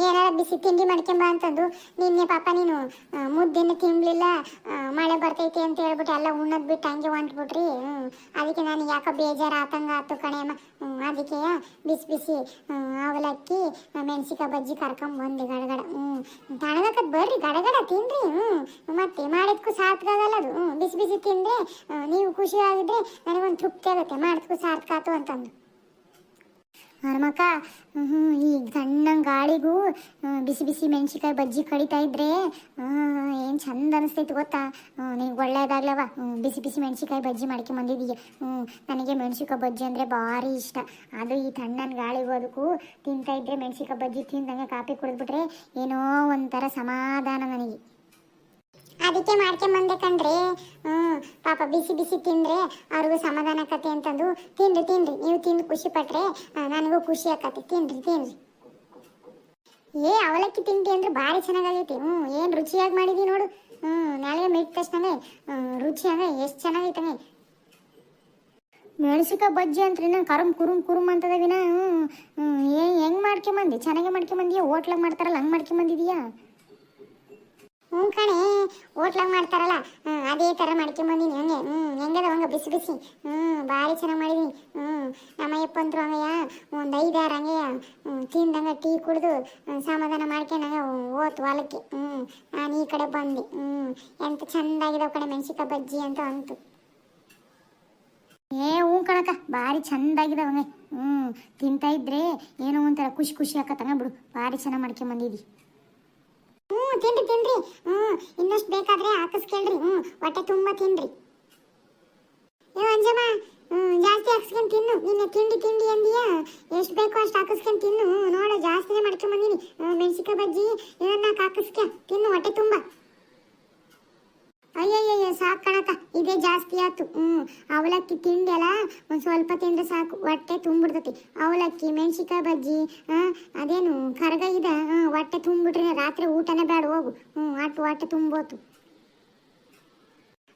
ಏನಾರ ಬಿಸಿ ತಿಂಡಿ ಮಾಡ್ಕೊಂಬ ಅಂತಂದು. ನಿನ್ನೆ ಪಾಪ ನೀನು ಮುದ್ದೆನ ತಿನ್ಲಿಲ್ಲ ಮಳೆ ಬರ್ತೈತಿ ಅಂತ ಹೇಳ್ಬಿಟ್ಟು ಎಲ್ಲ ಉಣ್ಣದ್ ಬಿಟ್ಟು ಹಂಗೆ ಹೊಂಟ್ಬಿಟ್ರಿ. ಅದಕ್ಕೆ ನಾನು ಯಾಕೋ ಬೇಜಾರ ಆತಂಗ ಆತು ಕಣೆಯಮ್ಮ ಅದಕ್ಕೆ ಬಿಸಿ ಬಿಸಿ ಅವಲಕ್ಕಿ ಮೆಣಸಿಕಾಯಿ ಬಜ್ಜಿ ಕರ್ಕೊಂಡ್ ಬಂದೆ ಗಡಗಡ ಹ್ಮ್ ತಣಗಕ್ಕದ್ ಬರ್ರಿ ಗಡಗಡ ತಿನ್ರಿ. ಹ್ಮ್, ಮತ್ತೆ ಮಾಡಿದ್ಕು ಸಾರ್ಥಕಾಗಲ್ಲ ಅದು. ಹ್ಮ್, ಬಿಸಿ ಬಿಸಿ ತಿಂದ್ರೆ ನೀವು ಖುಷಿ ಆಗಿದ್ರೆ ನನಗೊಂದು ತೃಪ್ತಿ ಆಗುತ್ತೆ. ಮಾಡಿದ್ಕು ಸಾರ್ಥಕ ಆತು ಅಂತಂದು. ಹನುಮಕ್ಕ ಹ್ಞೂ ಈ ಸಣ್ಣ ಗಾಳಿಗೂ ಬಿಸಿ ಬಿಸಿ ಮೆಣಸಿಕಾಯಿ ಬಜ್ಜಿ ಕಡಿತಾ ಇದ್ರೆ ಏನು ಚಂದ ಅನಿಸ್ತೈತೆ ಗೊತ್ತಾ? ನೀವು ಒಳ್ಳೇದಾಗ್ಲವ ಬಿಸಿ ಬಿಸಿ ಮೆಣಸಿಕಾಯಿ ಬಜ್ಜಿ ಮಾಡ್ಕೊಂಬಂದಿದ್ದೀಯ ಹ್ಞೂ ನನಗೆ ಮೆಣಸಿಕಾಯಿ ಬಜ್ಜಿ ಅಂದರೆ ಭಾರಿ ಇಷ್ಟ. ಅದು ಈ ತಣ್ಣನ ಗಾಳಿಗೂ ಅದಕ್ಕೂ ತಿಂತಾ ಇದ್ರೆ ಮೆಣಸಿಕಾಯಿ ಬಜ್ಜಿ ತಿಂದಂಗೆ ಕಾಫಿ ಕುಡಿದ್ಬಿಟ್ರೆ ಏನೋ ಒಂಥರ ಸಮಾಧಾನ ನನಗೆ. ಅದಕ್ಕೆ ಮಾಡ್ಕೊಂಬಂದೆ ಕಣ್ರಿ. ಹ್ಞೂ ಪಾಪ ಬಿಸಿ ಬಿಸಿ ತಿಂದ್ರೆ ಅವ್ರಿಗೂ ಸಮಾಧಾನ ಆಕತಿ ಅಂತಂದು, ತಿನ್ರಿ ತಿನ್ರಿ, ನೀವು ತಿಂದು ಖುಷಿ ಪಟ್ರೆ ನನಗೂ ಖುಷಿ ಆಕತಿ, ತಿನ್ರಿ ತಿನ್ರಿ. ಏ, ಅವಲಕ್ಕಿ ತಿಂಡಿ ಅಂದ್ರೆ ಭಾರಿ ಚೆನ್ನಾಗೈತಿ. ಹ್ಞೂ ಏನು ರುಚಿಯಾಗಿ ಮಾಡಿದಿ ನೋಡು. ಹ್ಞೂ ನಾಳೆಗೆ ಮಿಟ್ ತಕ್ಷಣವೇ ರುಚಿಯಾಗ ಎಷ್ಟು ಚೆನ್ನಾಗೈತಂಗೆ ಮೆಣಸಿಕಾಯಿ ಬಜ್ಜಿ ಅಂತ್ರಿ ನಂಗೆ ಕರುಮ್ ಕುರುಮ್ ಕುರುಮ್ ಅಂತದ ವಿನ. ಹ್ಞೂ ಹೆಂಗೆ ಹೆಂಗ್ ಮಾಡ್ಕೊಂಬಂದಿ? ಚೆನ್ನಾಗೆ ಮಾಡ್ಕೊಂಬಂದಿಯಾ? ಹೋಟ್ಲಾಗ ಮಾಡ್ತಾರಲ್ಲ, ಹಂಗ್ ಮಾಡ್ಕೊಂಬಂದಿದೀಯಾ? ಹ್ಞೂ ಕಣೆ, ಹೋಟ್ಲಾಗ ಮಾಡ್ತಾರಲ್ಲ ಅದೇ ಥರ ಮಾಡ್ಕೊಂಬಂದಿನಿ ಹಂಗೆ, ಹ್ಞೂ, ಹೆಂಗದ ಹಂಗ ಬಿಸಿ ಬಿಸಿ, ಹ್ಞೂ, ಭಾರಿ ಚೆನ್ನಾಗಿ ಮಾಡಿದೀನಿ, ಹ್ಞೂ ನಮ್ಮಯ್ಯಪ್ಪ ಅಂತೂ ಹಂಗಯ್ಯ, ಒಂದು ಐದಾರು ಹಂಗೆಯ ತಿಂದಂಗೆ ಟೀ ಕುಡಿದು ಸಮಾಧಾನ ಮಾಡ್ಕೊಂಡಂಗೆ ಓತ್ ಹೊಲಕ್ಕೆ, ಹ್ಞೂ, ನಾನು ಈ ಕಡೆ ಬಂದೆ, ಹ್ಞೂ, ಎಂತ ಚಂದಾಗಿದಾವ ಕಣೆ ಮೆಣಸಿಕಾಯಿ ಬಜ್ಜಿ ಅಂತ ಅಂತು. ಏ, ಹ್ಞೂ ಕಣಕ್ಕ, ಭಾರಿ ಚಂದಾಗಿದಾವ ಹ್ಞೂ, ತಿಂತಾ ಇದ್ರೆ ಏನೋ ಒಂಥರ ಖುಷಿ ಖುಷಿ ಹಾಕತ್ತಂಗ ಬಿಡು, ಭಾರಿ ಚೆನ್ನಾಗಿ ಹ್ಞೂ ತಿನ್ರಿ ತಿನ್ರಿ. ಹ್ಮ್, ಇನ್ನಷ್ಟು ಬೇಕಾದ್ರೆ ಹಾಕಿಸ್ಕೇಳ್ರಿ ಹ್ಮ್, ಹೊಟ್ಟೆ ತುಂಬಾ ತಿನ್ರಿ. ಏ, ಅಂಜಮ್ಮ ಜಾಸ್ತಿ ಹಾಕಿಸ್ಕೊಂಡ್ ತಿನ್ನು. ನಿನ್ನೆ ತಿಂಡಿ ತಿಂಡಿ ಅಂದಿಯಾ? ಎಷ್ಟು ಬೇಕೋ ಅಷ್ಟು ಹಾಕಿಸ್ಕೊಂಡು ತಿನ್ನು. ನೋಡಿ, ಜಾಸ್ತಿನೇ ಮಾಡ್ಕೊಂಡ್ ಮಾಡ್ಕೊಂಬಂದಿನಿ ಮೆಣಸಿಕಾಯಿ ಬಜ್ಜಿ ಇದನ್ನ ಹಾಕಿಸ್ಕ. ತಿನ್ನು, ಹೊಟ್ಟೆ ತುಂಬ. ಅಯ್ಯಯ್ಯಯ್ಯ ಕಣಕ್ಕ. ಇದೇ ಜಾಸ್ತಿ ಆಯ್ತು. ಹ್ಞೂ ಅವಲಕ್ಕಿ ತಿಂಡಿ ಅಲ್ಲ ಒಂದು ಸ್ವಲ್ಪ ತಿಂದ್ರೆ ಸಾಕು. ಹೊಟ್ಟೆ ತುಂಬಿಡ್ತತಿ. ಅವಲಕ್ಕಿ ಮೆಣಸಿಕಾಯಿ ಬಜ್ಜಿ ಅದೇನು, ಕರ್ಗ ಇದೆ. ಹಾಂ ಹೊಟ್ಟೆ ತುಂಬಿಟ್ರೆ ರಾತ್ರಿ ಊಟನೇ ಬೇಡ ಹೋಗು. ಹ್ಞೂ ಅಟ್ಟು ಹೊಟ್ಟೆ ತುಂಬೋತು.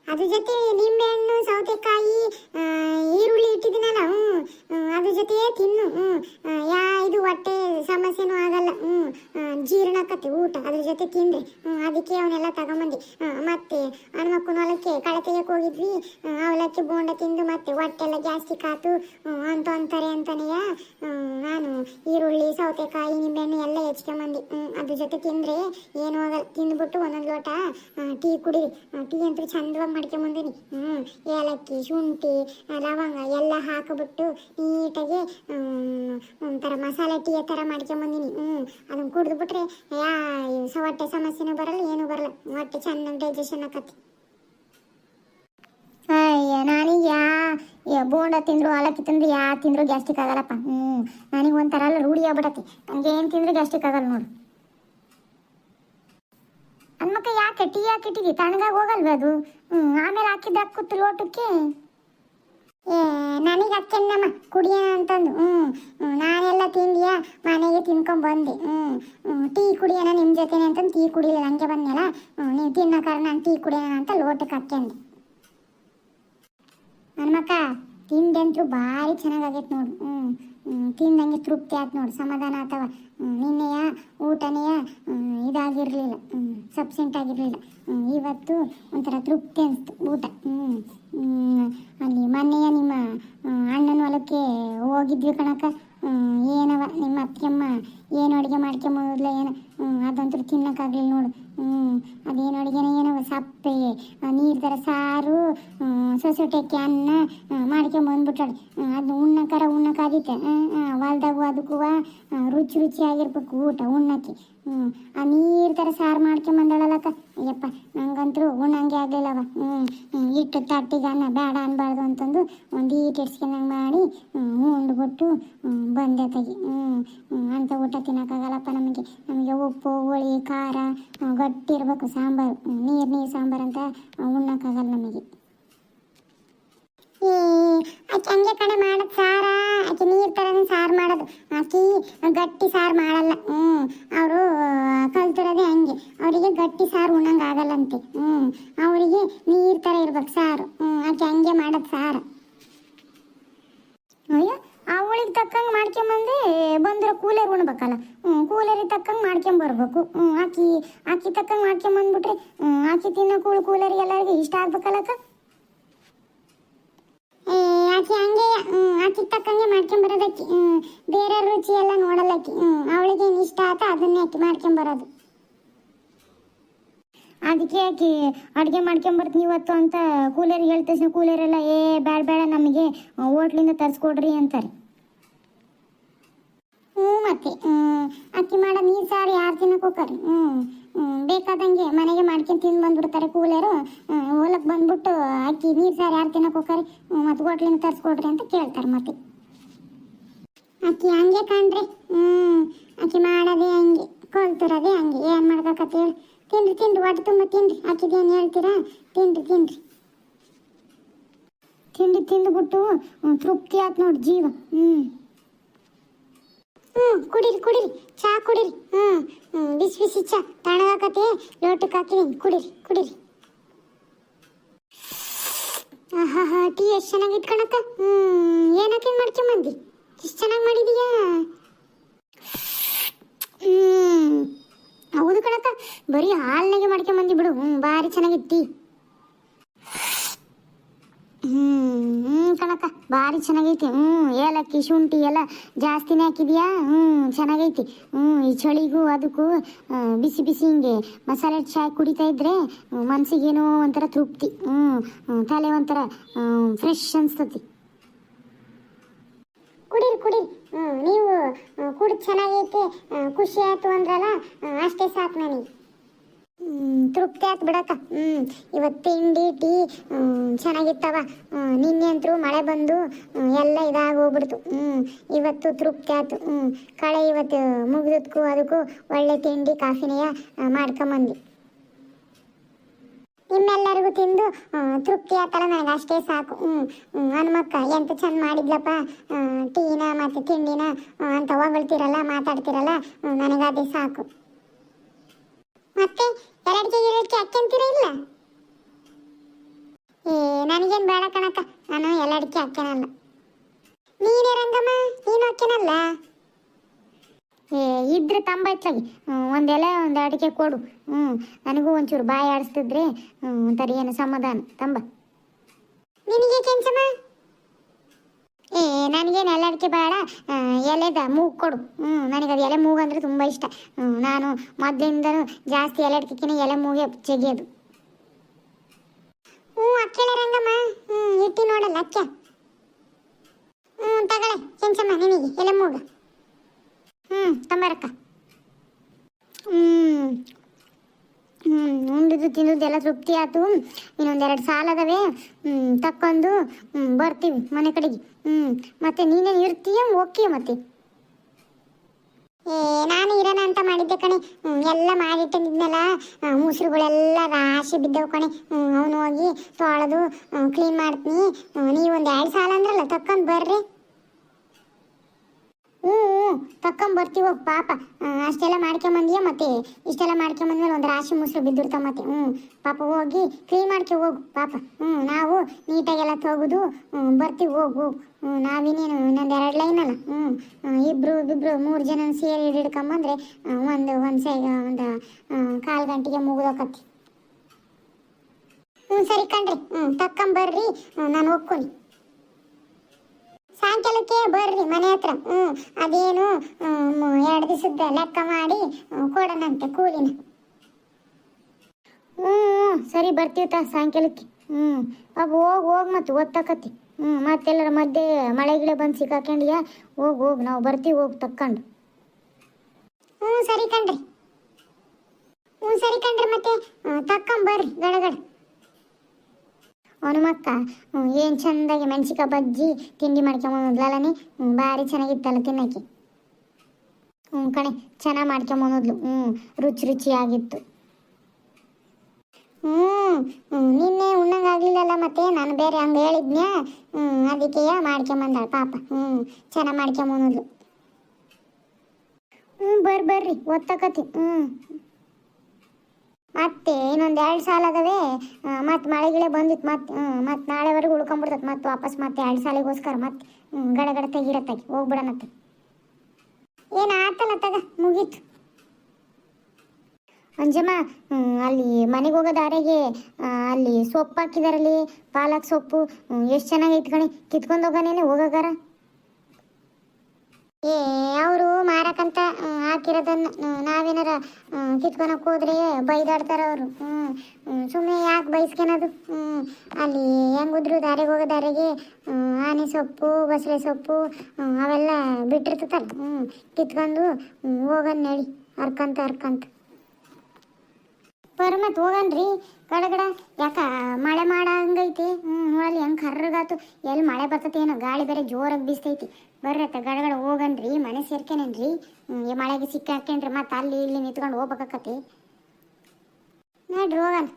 ಅದ್ರ ಜೊತೆ ನಿಂಬೆಹಣ್ಣು, ಸೌತೆಕಾಯಿ ಈರುಳ್ಳಿ ಇಟ್ಟಿದ್ದೀನಲ್ಲ ಹ್ಞೂ ಅದ್ರ ಜೊತೆ ತಿನ್ನು ಹ್ಞೂ ಯಾ, ಇದು ಹೊಟ್ಟೆ ಸಮಸ್ಯೆನೂ ಆಗಲ್ಲ ಹ್ಞೂ ಜೀರ್ಣಕತಿ, ಊಟ, ಅದ್ರ ಜೊತೆ ತಿಂದ್ರೆ ಹ್ಞೂ ಅದಕ್ಕೆ ಅವನ್ನೆಲ್ಲ ತಗೊಂಬಂದು ಮತ್ತೆ ಹನುಮಕ್ಕನ ಹೊಲಕ್ಕೆ ಕಳೆ ಹೋಗಿದ್ವಿ ಅವಲಕ್ಕಿ ಬೋಂಡ ತಿಂದು ಮತ್ತೆ ಹೊಟ್ಟೆಲ್ಲ ಜಾಸ್ತಿ ಕಾತು ಅಂತ ಅಂತಾರೆ ಅಂತಾನೆಯ ನಾನು ಈರುಳ್ಳಿ, ಸೌತೆಕಾಯಿ, ನಿಂಬೆಹಣ್ಣು ಎಲ್ಲ ಹೆಚ್ಕೊಂಬಂದು ಅದ್ರ ಜೊತೆ ತಿಂದರೆ ಏನೂ ಆಗಲ್ಲ, ತಿಂದ್ಬಿಟ್ಟು ಒಂದೊಂದು ಲೋಟ ಟೀ ಕುಡಿರಿ ಟೀ ಅಂತೂ ಚಂದವಾಗಿ ಮಾಡ್ಕೊಂಬಂದಿನಿ ಹ್ಞೂ ಏಲಕ್ಕಿ, ಶುಂಠಿ ಲವಂಗ ಎಲ್ಲ ಹಾಕಿಬಿಟ್ಟು ನೀಟಾಗಿ ಒಂಥರ ಮಸಾಲೆ ಟೀ ಥರ ಮಾಡ್ಕೊಂಬಂದಿನಿ ಹ್ಞೂ ಅದನ್ನು ಕುಡಿದ್ಬಿಟ್ರೆ ಯಾ ಹೊಟ್ಟೆ ಸಮಸ್ಯೆನೂ ಬರಲ್ಲ, ಏನೂ ಬರಲ್ಲ. ಹೊಟ್ಟೆ ಚೆನ್ನಾಗಿ ಡೈಜೆಷನ್ ಆಕತಿ. ಅಯ್ಯ, ನನಗೆ ಯಾ ಬೋಂಡ ತಿಂದ್ರು, ಅವಲಕ್ಕಿ ತಿಂದ್ರು, ಯಾ ತಿಂದ್ರು ಗ್ಯಾಸ್ಟ್ರಿಕ್ ಆಗಲ್ಲಪ್ಪ. ಹ್ಞೂ ನನಗೆ ಒಂಥರ ರೂಢಿ ಆಗ್ಬಿಡತ್ತೆ ನನಗೆ ಏನು ತಿಂದ್ರು ಗ್ಯಾಸ್ಟ್ರಿಕ್ ಆಗಲ್ಲ ನೋಡು. ಹನ್ಮಕ್ಕ ಯಾಕೆ ಟೀ ಯಾಕೆ ಇಟ್ಟಿದ್ದಿ ತಣ್ಣಗಾಗಿ ಹೋಗಲ್ವ ಅದು? ಆಮೇಲೆ ಹಾಕಿದ್ದ ಹಾಕುತ್ತು ಲೋಟಕ್ಕೆ? ಏ, ನನಗೆ ಅಕ್ಕನ್ನಮ್ಮ ಕುಡಿಯೋಣ ಅಂತಂದು. ಹ್ಞೂ ನಾನೆಲ್ಲ ತಿಂದಿಯ? ಮನೆಗೆ ತಿನ್ಕೊಂಡ್ ಬಂದೆ. ಹ್ಞೂ ಟೀ ಕುಡಿಯೋಣ ನಿಮ್ಮ ಜೊತೆನೆ ಅಂತಂದು ಟೀ ಕುಡಿಲಿಲ್ಲ. ಹಂಗೆ ಬಂದ್ನಲ್ಲ? ಹ್ಞೂ ನೀವು ತಿನ್ನೋ ಕಾರಣ ನಾನು ಟೀ ಕುಡಿಯೋಣ ಅಂತ ಲೋಟಕ್ಕೆ ಹಾಕ್ಯಂದೆ ಹನುಮಕ್ಕ ಅಂತೂ ಭಾರಿ ಚೆನ್ನಾಗಾಗೈತೆ ನೋಡು. ಹ್ಞೂ ತಿಂದಂಗೆ ತೃಪ್ತಿ ಆಯ್ತು ನೋಡಿ, ಸಮಾಧಾನ ಆತವ. ನಿನ್ನೆಯ ಊಟನೆಯ ಇದಾಗಿರಲಿಲ್ಲ. ಸಬ್ಸೆಂಟ್ ಆಗಿರಲಿಲ್ಲ. ಇವತ್ತು ಒಂಥರ ತೃಪ್ತಿ ಅನಿಸ್ತು, ಊಟ. ಅಲ್ಲಿ ಮೊನ್ನೆಯ ನಿಮ್ಮ ಅಣ್ಣನ ಹೊಲಕ್ಕೆ ಹೋಗಿದ್ವಿ ಕಣಕ್ಕ. ಏನವ, ನಿಮ್ಮ ಅತ್ತಿಗೆಮ್ಮ ಏನು ಅಡುಗೆ ಮಾಡ್ಕೊಂಬೋದಿಲ್ಲ ಏನು? ಅದಂತೂ ತಿನ್ನಕ್ಕಾಗಲಿಲ್ಲ ನೋಡು. ಅದೇನು ಅಡುಗೆನ ಏನೋ ಸಪ್ಪೆ ನೀರು ಥರ ಸಾರು ಸೊಸೊಟೆಕ್ಕೆ ಅನ್ನ ಮಾಡ್ಕೊಂಡು ಬಂದ್ಬಿಟ್ಟಾಳೆ. ಅದು ಉಣ್ಣಕರ ಉಣ್ಣಕ್ಕಾದಿತ್ತೆ ಹೊಲ್ದಾಗ ಅದಕ್ಕೂ ರುಚಿ ರುಚಿಯಾಗಿರ್ಬೇಕು ಊಟ ಉಣ್ಣಕ್ಕೆ. ಹ್ಞೂ ಆ ನೀರು ಥರ ಸಾರು ಮಾಡ್ಕೊಂಬಂದಳಲ್ಲಕ್ಕ ಅಯ್ಯಪ್ಪ ನಂಗಂತೂ ಉಣ್ಣಂಗೆ ಆಗಲಿಲ್ಲವ. ಹ್ಞೂ ಇಟ್ಟು ಬೇಡ ಅನ್ಬಾರ್ದು ಅಂತಂದು ಒಂದು ಈಟ್ ಇಡ್ಸ್ಕೊಂಡಂಗೆ ಮಾಡಿ ಉಂಡ್ಬಿಟ್ಟು ಬಂದೆ ತೆಗಿ. ಹ್ಞೂ ಅಂಥ ಊಟ ತಿನ್ನೋಕ್ಕಾಗಲ್ಲಪ್ಪ ನಮಗೆ. ನಮಗೆ ಉಪ್ಪು, ಹುಳಿ, ಖಾರ ಗಟ್ಟಿ ಇರಬೇಕು ಸಾಂಬಾರು. ನೀರು ನೀರು ಸಾಂಬಾರು ಅಂತ ಉಣ್ಣಕ್ಕಾಗಲ್ಲ ನಮಗೆ. ಆಕೆ ಹಂಗೆ ಕಡೆ ಮಾಡೋದು ಸಾರ? ಆಕೆ ನೀರು ಥರನೇ ಸಾರು ಮಾಡೋದು. ಆಕಿ ಗಟ್ಟಿ ಸಾರು ಮಾಡಲ್ಲ. ಹ್ಞೂ, ಅವರು ಕಲ್ತಿರೋದೇ ಹಂಗೆ. ಅವರಿಗೆ ಗಟ್ಟಿ ಸಾರು ಉಣ್ಣಂಗೆ ಆಗಲ್ಲಂತೆ. ಹ್ಞೂ, ಅವರಿಗೆ ನೀರು ಥರ ಇರ್ಬೇಕು ಸಾರು. ಹ್ಞೂ, ಆಕೆ ಹಂಗೆ ಮಾಡೋದು ಸಾರು. ಅಯ್ಯೋ, ಅವಳಿಗೆ ತಕ್ಕಂಗೆ ಮಾಡ್ಕೊಂಬಂದು ಬಂದಿರೋ ಕೂಲರ್ ಉಣ್ಬೇಕಲ್ಲ. ಹ್ಞೂ ಕೂಲರಿಗೆ ತಕ್ಕಂಗೆ ಮಾಡ್ಕೊಂಬರ್ಬೇಕು ಹ್ಞೂ, ಆಕಿ ಆಕಿ ತಕ್ಕಂಗೆ ಮಾಡ್ಕೊಂಬಂದ್ಬಿಟ್ರೆ ಆಕಿ ತಿನ್ನೋ ಕೂಳು ಕೂಲರಿಗೆ ಎಲ್ಲರಿಗೂ ಇಷ್ಟ ಆಗ್ಬೇಕಲ್ಲಕ್ಕ? ಆಕಿ ಹಂಗೆ ಆಕೆ ತಕ್ಕಂಗೆ ಮಾಡ್ಕೊಂಡ್ ಬರೋದಕ್ಕೆ ಬೇರೆ ರುಚಿ ಎಲ್ಲ ನೋಡಲಕ್ಕಿ ಹ್ಮ್, ಅವಳಿಗೆ ಏನು ಇಷ್ಟ ಆತ ಅದನ್ನೇ ಆಕಿ ಮಾಡ್ಕೊಂಬರೋದು. ಅದಕ್ಕೆ ಆಕಿ ಅಡುಗೆ ಮಾಡ್ಕೊಂಬರ್ತೀನಿ ಇವತ್ತು ಅಂತ ಕೂಲರಿಗೆ ಹೇಳ್ದ ಕೂಲರ್ ಎಲ್ಲ ಏ ಬೇಡ ಬೇಡ ನಮಗೆ ಹೋಟ್ಲಿಂದ ತರಿಸ್ಕೊಡ್ರಿ ಅಂತಾರೆ. ಹ್ಞೂ ಮತ್ತೆ ಅಕ್ಕಿ ಮಾಡೋ ನೀರು ಸಾರು ಯಾರು ತಿನ್ನಕ್ಕೆ ಹೋಗ್ತಾರೆ ಹ್ಞೂ ಬೇಕಾದಂಗೆ ಮನೆಗೆ ಮಾಡ್ಕೊಂಡು ತಿಂದು ಬಂದ್ಬಿಡ್ತಾರೆ ಕೂಲರು. ಹೊಲಕ್ಕೆ ಬಂದ್ಬಿಟ್ಟು ಅಕ್ಕಿ, ನೀರು ಸಾರು ಯಾರು ತಿನ್ನಕ್ಕೆ ಹೋಗ್ತಾರೆ? ಮತ್ತು ಹೋಟ್ಲಿಂದ ತರಿಸ್ಕೊಡ್ರಿ ಅಂತ ಕೇಳ್ತಾರೆ ಮತ್ತೆ. ಅಕ್ಕಿ ಹಂಗೆ ಕಾಣ್ರಿ. ಹ್ಞೂ ಅಕ್ಕಿ ಮಾಡೋದೇ ಹಂಗೆ, ಕೊಲ್ತಿರೋದೇ ಹಂಗೆ. ಏನು ಮಾಡ್ಬೇಕಂತ ಹೇಳಿ. ತಿನ್ರಿ ತಿನ್ರಿ, ಹೊಟ್ಟೆ ತುಂಬ ತಿನ್ರಿ. ಅಕ್ಕಿದೇನು ಹೇಳ್ತೀರಾ? ತಿನ್ರಿ ತಿನ್ರಿ. ತಿಂಡಿ ತಿಂದುಬಿಟ್ಟು ತೃಪ್ತಿ ಆಯ್ತು ನೋಡಿ ಜೀವ. ಹ್ಞೂ ಹ್ಮ್, ಕುಡಿರಿ, ಕುಡೀರಿ. ಚಾ ಕುಡಿರಿ. ಹ್ಮ್ ಬಿಸಿ ಬಿಸಿ ಚಾ. ತಣ್ಣಗಾಕತಿ ಲೋಟಕ್ಕೆ ಹಾಕಿದೀನಿ ಕುಡಿರಿ, ಕುಡೀರಿ. ಆಹಾ ಟೀ ಎಷ್ಟು ಚೆನ್ನಾಗಿ ಇಟ್ಕೊಳಕ್ಕ ಹ್ಮ್, ಏನಕ್ಕೆ ಮಾಡ್ಕೊಂಬಂದಿ? ಎಷ್ಟು ಚೆನ್ನಾಗಿ ಮಾಡಿದೀಯಾ? ಹ್ಮ್, ಹೌದು ಕಣಕ್ಕ. ಬರೀ ಹಾಲ್ನಾಗೆ ಮಾಡ್ಕೊಂಬಂದಿ ಬಿಡು. ಹ್ಮ್, ಭಾರಿ ಚೆನ್ನಾಗಿತ್ತು. ಹ್ಮ್ ಹ್ಞೂ ಕಣಕ್ಕ, ಭಾರಿ ಚೆನ್ನಾಗೈತಿ. ಹ್ಞೂ ಏಲಕ್ಕಿ, ಶುಂಠಿ ಎಲ್ಲ ಜಾಸ್ತಿನೇ ಹಾಕಿದ್ಯಾ? ಹ್ಞೂ ಚೆನ್ನಾಗೈತಿ. ಹ್ಞೂ ಈ ಚಳಿಗೂ ಅದಕ್ಕೂ ಬಿಸಿ ಬಿಸಿ ಹಿಂಗೆ ಮಸಾಲೆ ಚಾಯ್ ಕುಡಿತಾ ಇದ್ರೆ ಮನಸ್ಸಿಗೇನೋ ಒಂಥರ ತೃಪ್ತಿ. ಹ್ಞೂ ತಲೆ ಒಂಥರ ಫ್ರೆಶ್ ಅನಿಸ್ತತಿ ಕುಡೀರಿ ಕುಡೀರಿ. ಹ್ಞೂ ನೀವು ಕುಡಿ ಚೆನ್ನಾಗೈತೆ ಖುಷಿ ಆಯ್ತು ಅಂದ್ರಲ್ಲ ಅಷ್ಟೇ ಸಾಕು ನನಗೆ. ತೃಪ್ತಿ ಆಯ್ತು ಬಿಡಕ್ಕ. ಹ್ಮ್ ಇವತ್ತು ತಿಂಡಿ ಟೀ ಚೆನ್ನಾಗಿತ್ತವ. ನಿನ್ನೆ ಅಂತೂ ಮಳೆ ಬಂದು ಎಲ್ಲ ಇದಾಗಿ ಹೋಗ್ಬಿಡ್ತು. ಹ್ಮ್ ಇವತ್ತು ತೃಪ್ತಿ ಆಯ್ತು. ಹ್ಮ್ ಕಳೆ ಇವತ್ತು ಮುಗಿದಕ್ಕೂ ಅದಕ್ಕೂ ಒಳ್ಳೆ ತಿಂಡಿ ಕಾಫಿನೆಯ ಮಾಡ್ಕೊಂಬಂದು ನಿಮ್ಮೆಲ್ಲರಿಗೂ ತಿಂದು ತೃಪ್ತಿ ಆತಲ್ಲ ನನಗೆ ಅಷ್ಟೇ ಸಾಕು. ಹ್ಮ್, ಹನುಮಕ್ಕ ಎಂತ ಚಂದ ಮಾಡಿದ್ಲಪ್ಪ? ಟೀನ ಮತ್ತೆ ತಿಂಡಿನ? ಅಂತ ಹೊಗಳ್ತಿರಲ್ಲ ಮಾತಾಡ್ತಿರಲ್ಲ? ನನಗದೇ ಸಾಕು. ಮತ್ತೆ ಎರಡಿಗೆ ಎರಡಿಗೆ ಅಕ್ಕಂತೀರ ಇಲ್ಲ? ಏ, ನನಗೇನು ಬೇಡ ಕಣಕ್ಕ. ನಾನು ಎಲ್ಲ ಅಡಿಕೆ ಹಾಕ್ಯಾನಲ್ಲ. ನೀನೇ ರಂಗಮ್ಮ? ನೀನು ಅಕ್ಕನಲ್ಲ ಏ, ಇದ್ರೆ ತಂಬ ಇತ್ಲಾಗಿ ಒಂದೆಲೆ ಒಂದು ಅಡಿಕೆ ಕೊಡು. ಹ್ಞೂ ನನಗೂ ಒಂಚೂರು ಬಾಯಿ ಆಡಿಸ್ತಿದ್ರೆ ಒಂಥರ ಏನು ಸಮಾಧಾನ. ತಂಬ. ನಿನಗೆ ಕೆಂಚಮ್ಮ ಏ, ನನಗೇನು ಎಲೆ ಅಡಿಕೆ ಬೇಡ ಎಲೆದ ಮೂಗು ಕೊಡು. ಹ್ಞೂ ನನಗೆ ಅದು ಎಲೆ ಮೂಗು ಅಂದರೆ ತುಂಬ ಇಷ್ಟ. ನಾನು ಮೊದಲಿಂದನೂ ಜಾಸ್ತಿ ಎಲೆ ಎಲೆ ಮೂಗೆ ಜಗಿಯೋದು. ಹ್ಞೂ ಅಕ್ಕೆಲೆ ರಂಗಮ್ಮ. ಹ್ಞೂ ಇಟ್ಟಿ ನೋಡಲ್ಲ ಅಕ್ಕೆ ಹ್ಞೂ ತಗಳೆ ಕೆಂಚಮ್ಮ, ನಿನಗೆ ಎಲೆ ಮೂಗ. ಹ್ಞೂ ತಂಬರಕ್ಕ. ಹ್ಞೂ ಹ್ಞೂ ಉಂಡಿದ್ದು ತಿಂದಿದ್ದು ತೃಪ್ತಿ ಆಯ್ತು ಇನ್ನೊಂದೆರಡು ಸಾಲ ಅದಾವೆ ತಕ್ಕೊಂಡು ಬರ್ತೀವಿ ಮನೆ ಕಡೆಗೆ. ಹ್ಞೂ ಮತ್ತೆ ನೀನೇ ಇರ್ತೀಯ? ಓಕೆ ಮತ್ತೆ. ಏ, ನಾನು ಇರೋಣ ಅಂತ ಮಾಡಿದ್ದೆ ಕಣೆ. ಎಲ್ಲ ಮಾಡಿಟ್ಟಿದ್ನಲ್ಲ ಮುಸುರುಗಳೆಲ್ಲ ರಾಶಿ ಬಿದ್ದವು ಕಣೆ. ಅವನು ಹೋಗಿ ತೊಳೆದು ಕ್ಲೀನ್ ಮಾಡ್ತೀನಿ. ನೀವು ಒಂದು ಎರಡು ಸಾಲ ಅಂದ್ರಲ್ಲ, ತಕ್ಕೊಂಡು ಬರ್ರಿ. ಹ್ಞೂ ಹೋಗಿ ಪಾಪ. ಅಷ್ಟೆಲ್ಲ ಮಾಡ್ಕೊಂಬಂದಿಯ ಮತ್ತೆ? ಇಷ್ಟೆಲ್ಲ ಮಾಡ್ಕೊಂಬಂದ್ಮೇಲೆ ಒಂದು ರಾಶಿ ಮುಸ್ರು ಬಿದ್ದಿರ್ತಾವ ಮತ್ತೆ? ಹ್ಞೂ. ಪಾಪ, ಹೋಗಿ ಕ್ಲೀನ್ ಮಾಡ್ಕೊ, ಹೋಗು. ಪಾಪ. ಹ್ಞೂ, ನಾವು ನೀಟಾಗೆಲ್ಲ ತೆಗೆದು ಬರ್ತೀವಿ, ಹೋಗು ಹೋಗು. ಹ್ಞೂ, ನಾವಿನ್ನೇನು ಇನ್ನೊಂದು ಎರಡು ಲೈನ್ ಅಲ್ಲ? ಹ್ಞೂ. ಇಬ್ಬರು ಇಬ್ರು ಮೂರು ಜನ ಸೇರಿ ಹಿಡ್ಕೊಂಬಂದ್ರೆ ಒಂದು ಒಂದು ಸೈ ಒಂದು ಕಾಲು ಗಂಟೆಗೆ ಮುಗಿದೋಕತ್ತಿ. ಹ್ಞೂ, ಸರಿ ಕಣ್ರಿ. ಹ್ಞೂ ತಕ್ಕೊಂಬರ್ರಿ ನಾನು ಹೋಗ್ತೀನಿ. ಸಾಯಂಕಾಲಕ್ಕೆ ಬರ್ರಿ ಮನೆ ಹತ್ರ. ಹ್ಞೂ ಅದೇನು ಎರಡು ದಿವಸದ ಲೆಕ್ಕ ಮಾಡಿ ಕೊಡೋಣಂತೆ ಕೂಲಿನ. ಹ್ಞೂ ಸರಿ ಬರ್ತೀವಿ ತಾ ಸಾಯಂಕಾಲಕ್ಕೆ. ಹ್ಞೂ ಪಾಪ ಹೋಗಿ ಹೋಗಿ ಮತ್ತೆ ಓದ್ತಕತಿ ಹ್ಞೂ ಮತ್ತೆಲ್ಲರ ಮಧ್ಯೆ ಮಳೆ ಗಿಳೆ ಬಂದು ಸಿಕ್ಕಾಕೊಂಡಿಯಾ? ಹೋಗಿ ಹೋಗಿ, ನಾವು ಬರ್ತೀವಿ ಹೋಗಿ ತಕ್ಕೊಂಡು. ಹ್ಞೂ ಸರಿ ಕಣ್ರಿ. ಹ್ಞೂ ಸರಿ ಕಣ್ರಿ ಮತ್ತೆ ತಕ್ಕೊಂಬರ್ರಿ ಗಡಗಡ ಹನುಮಕ್ಕ ಏನು ಚಂದಾಗಿ ಮೆಣಸಿಕಾಯಿ ಬಜ್ಜಿ ತಿಂಡಿ ಮಾಡ್ಕೊಂಬಂದ್ಲಲ್ಲನೆ ಭಾರಿ ಚೆನ್ನಾಗಿತ್ತಲ್ಲ ತಿನ್ನಕ್ಕೆ. ಹ್ಞೂ ಕಣೆ, ಚೆನ್ನಾಗಿ ಮಾಡ್ಕೊಂಬಂದ್ಲು ಹ್ಞೂ ರುಚಿ ರುಚಿಯಾಗಿತ್ತು. ಹ್ಞೂ ನಿನ್ನೆ ಉಣ್ಣಂಗಾಗ್ಲಿಲ್ಲಲ್ಲ ಮತ್ತೆ, ನಾನು ಬೇರೆ ಹಂಗೆ ಹೇಳಿದ್ನ್ಯಾ? ಹ್ಞೂ ಅದಕ್ಕೆ ಮಾಡ್ಕೊಂಬಂದಾಳ ಪಾಪ ಹ್ಞೂ ಚೆನ್ನಾಗಿ ಮಾಡ್ಕೊಂಬಂದ್ಲು. ಹ್ಞೂ ಬರ್ರಿ ಬರ್ರಿ, ಒತ್ತಕತಿ ಹ್ಞೂ ಮತ್ತೆ ಇನ್ನೊಂದು ಎರಡು ಸಾಲ ಅದಾವೆ. ಮತ್ತೆ ಮಳೆ ಗಿಳೆ ಬಂದಿತ್ತು ಮತ್ತೆ ಮತ್ತೆ ನಾಳೆವರೆಗೂ ಉಳ್ಕೊಂಬಿಡ್ತತ್, ಮತ್ತೆ ವಾಪಸ್ ಮತ್ತೆ ಎರಡು ಸಾಲಿಗೋಸ್ಕರ ಮತ್ತೆ ಹ್ಞೂ ಗಡ ಗಡ ತೆಗಿರತ್ತಾಗಿ ಹೋಗ್ಬಿಡಣತ್ತೆ ಏನು ಆತಲ್ಲ ತಗ, ಮುಗೀತು. ಅಂಜಮ್ಮ ಅಲ್ಲಿ ಮನೆಗೆ ಹೋಗೋ ದಾರಿಗೆ ಅಲ್ಲಿ ಸೊಪ್ಪು ಹಾಕಿದಾರಲ್ಲಿ, ಪಾಲಕ್ ಸೊಪ್ಪು ಎಷ್ಟು ಚೆನ್ನಾಗಿ ಕಣೆ, ಕಿತ್ಕೊಂಡು ಹೋಗೋನೇನೆ ಹೋಗೋಗಾರ ಏ, ಅವರು ಮಾರಕಂತ ಹಾಕಿರೋದನ್ನ ನಾವೇನಾರ ಕಿತ್ಕೊಳಕ್ ಹೋದ್ರೆ ಬೈದಾಡ್ತಾರ ಅವರು. ಸುಮ್ಮನೆ ಯಾಕೆ ಬೈಸ್ಕೊಳೋದು ಅಲ್ಲಿ ಹೆಂಗುದ್ರು ದಾರಿಗೆ ಹೋಗೋ ದಾರಿಗೆ ಆನೆ ಸೊಪ್ಪು ಬಸಳೆ ಸೊಪ್ಪು ಅವೆಲ್ಲ ಬಿಟ್ಟಿರ್ತತಲ್ಲ ಕಿತ್ಕೊಂಡು ಹೋಗನ್ ನಡಿ ಅರ್ಕಂತ ಹರ್ಕಂತ. ಮತ್ತೆ ಹೋಗನ್ರಿ, ಗಡಗಡ. ಯಾಕ, ಮಳೆ ಮಾಡಂಗೈತಿ ಹ್ಞೂ ಅಲ್ಲಿ ಹೆಂಗೆ ಕರ್ರಗಾತು. ಎಲ್ಲಿ ಮಳೆ ಬರ್ತೈತಿ ಏನೋ ಗಾಳಿ ಬೇರೆ ಜೋರಾಗಿ ಬೀಸ್ತೈತಿ. ಬರ್ರಿ ಅತ್ತ ಗಡಗಡ ಹೋಗನ್ರಿ, ಮನೆ ಸೇರ್ಕೇನೇನ್ರಿ? ಮಳೆಗೆ ಸಿಕ್ಕಾಕೇನ್ರಿ ಮತ್ತೆ ಅಲ್ಲಿ ಇಲ್ಲಿ ನಿಂತ್ಕೊಂಡು ಹೋಗ್ಬೇಕಾಕತಿ ನೋಡ್ರಿ ಹೋಗನ್.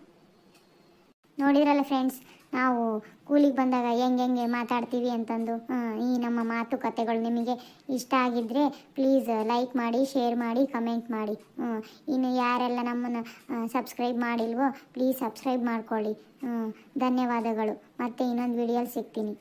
ನೋಡಿದ್ರಲ್ಲ ಫ್ರೆಂಡ್ಸ್ ನಾವು ಕೂಲಿಗೆ ಬಂದಾಗ ಹೆಂಗೆ ಹೆಂಗೆ ಮಾತಾಡ್ತೀವಿ ಅಂತಂದು. ಈ ನಮ್ಮ ಮಾತುಕತೆಗಳು ನಿಮಗೆ ಇಷ್ಟ ಆಗಿದ್ದರೆ ಪ್ಲೀಸ್ ಲೈಕ್ ಮಾಡಿ ಶೇರ್ ಮಾಡಿ ಕಮೆಂಟ್ ಮಾಡಿ. ಇನ್ನು ಯಾರೆಲ್ಲ ನಮ್ಮನ್ನು ಸಬ್ಸ್ಕ್ರೈಬ್ ಮಾಡಿಲ್ವೋ ಪ್ಲೀಸ್ ಸಬ್ಸ್ಕ್ರೈಬ್ ಮಾಡ್ಕೊಳ್ಳಿ. ಧನ್ಯವಾದಗಳು. ಮತ್ತೆ ಇನ್ನೊಂದು ವಿಡಿಯೋಲಿ ಸಿಗ್ತೀನಿ.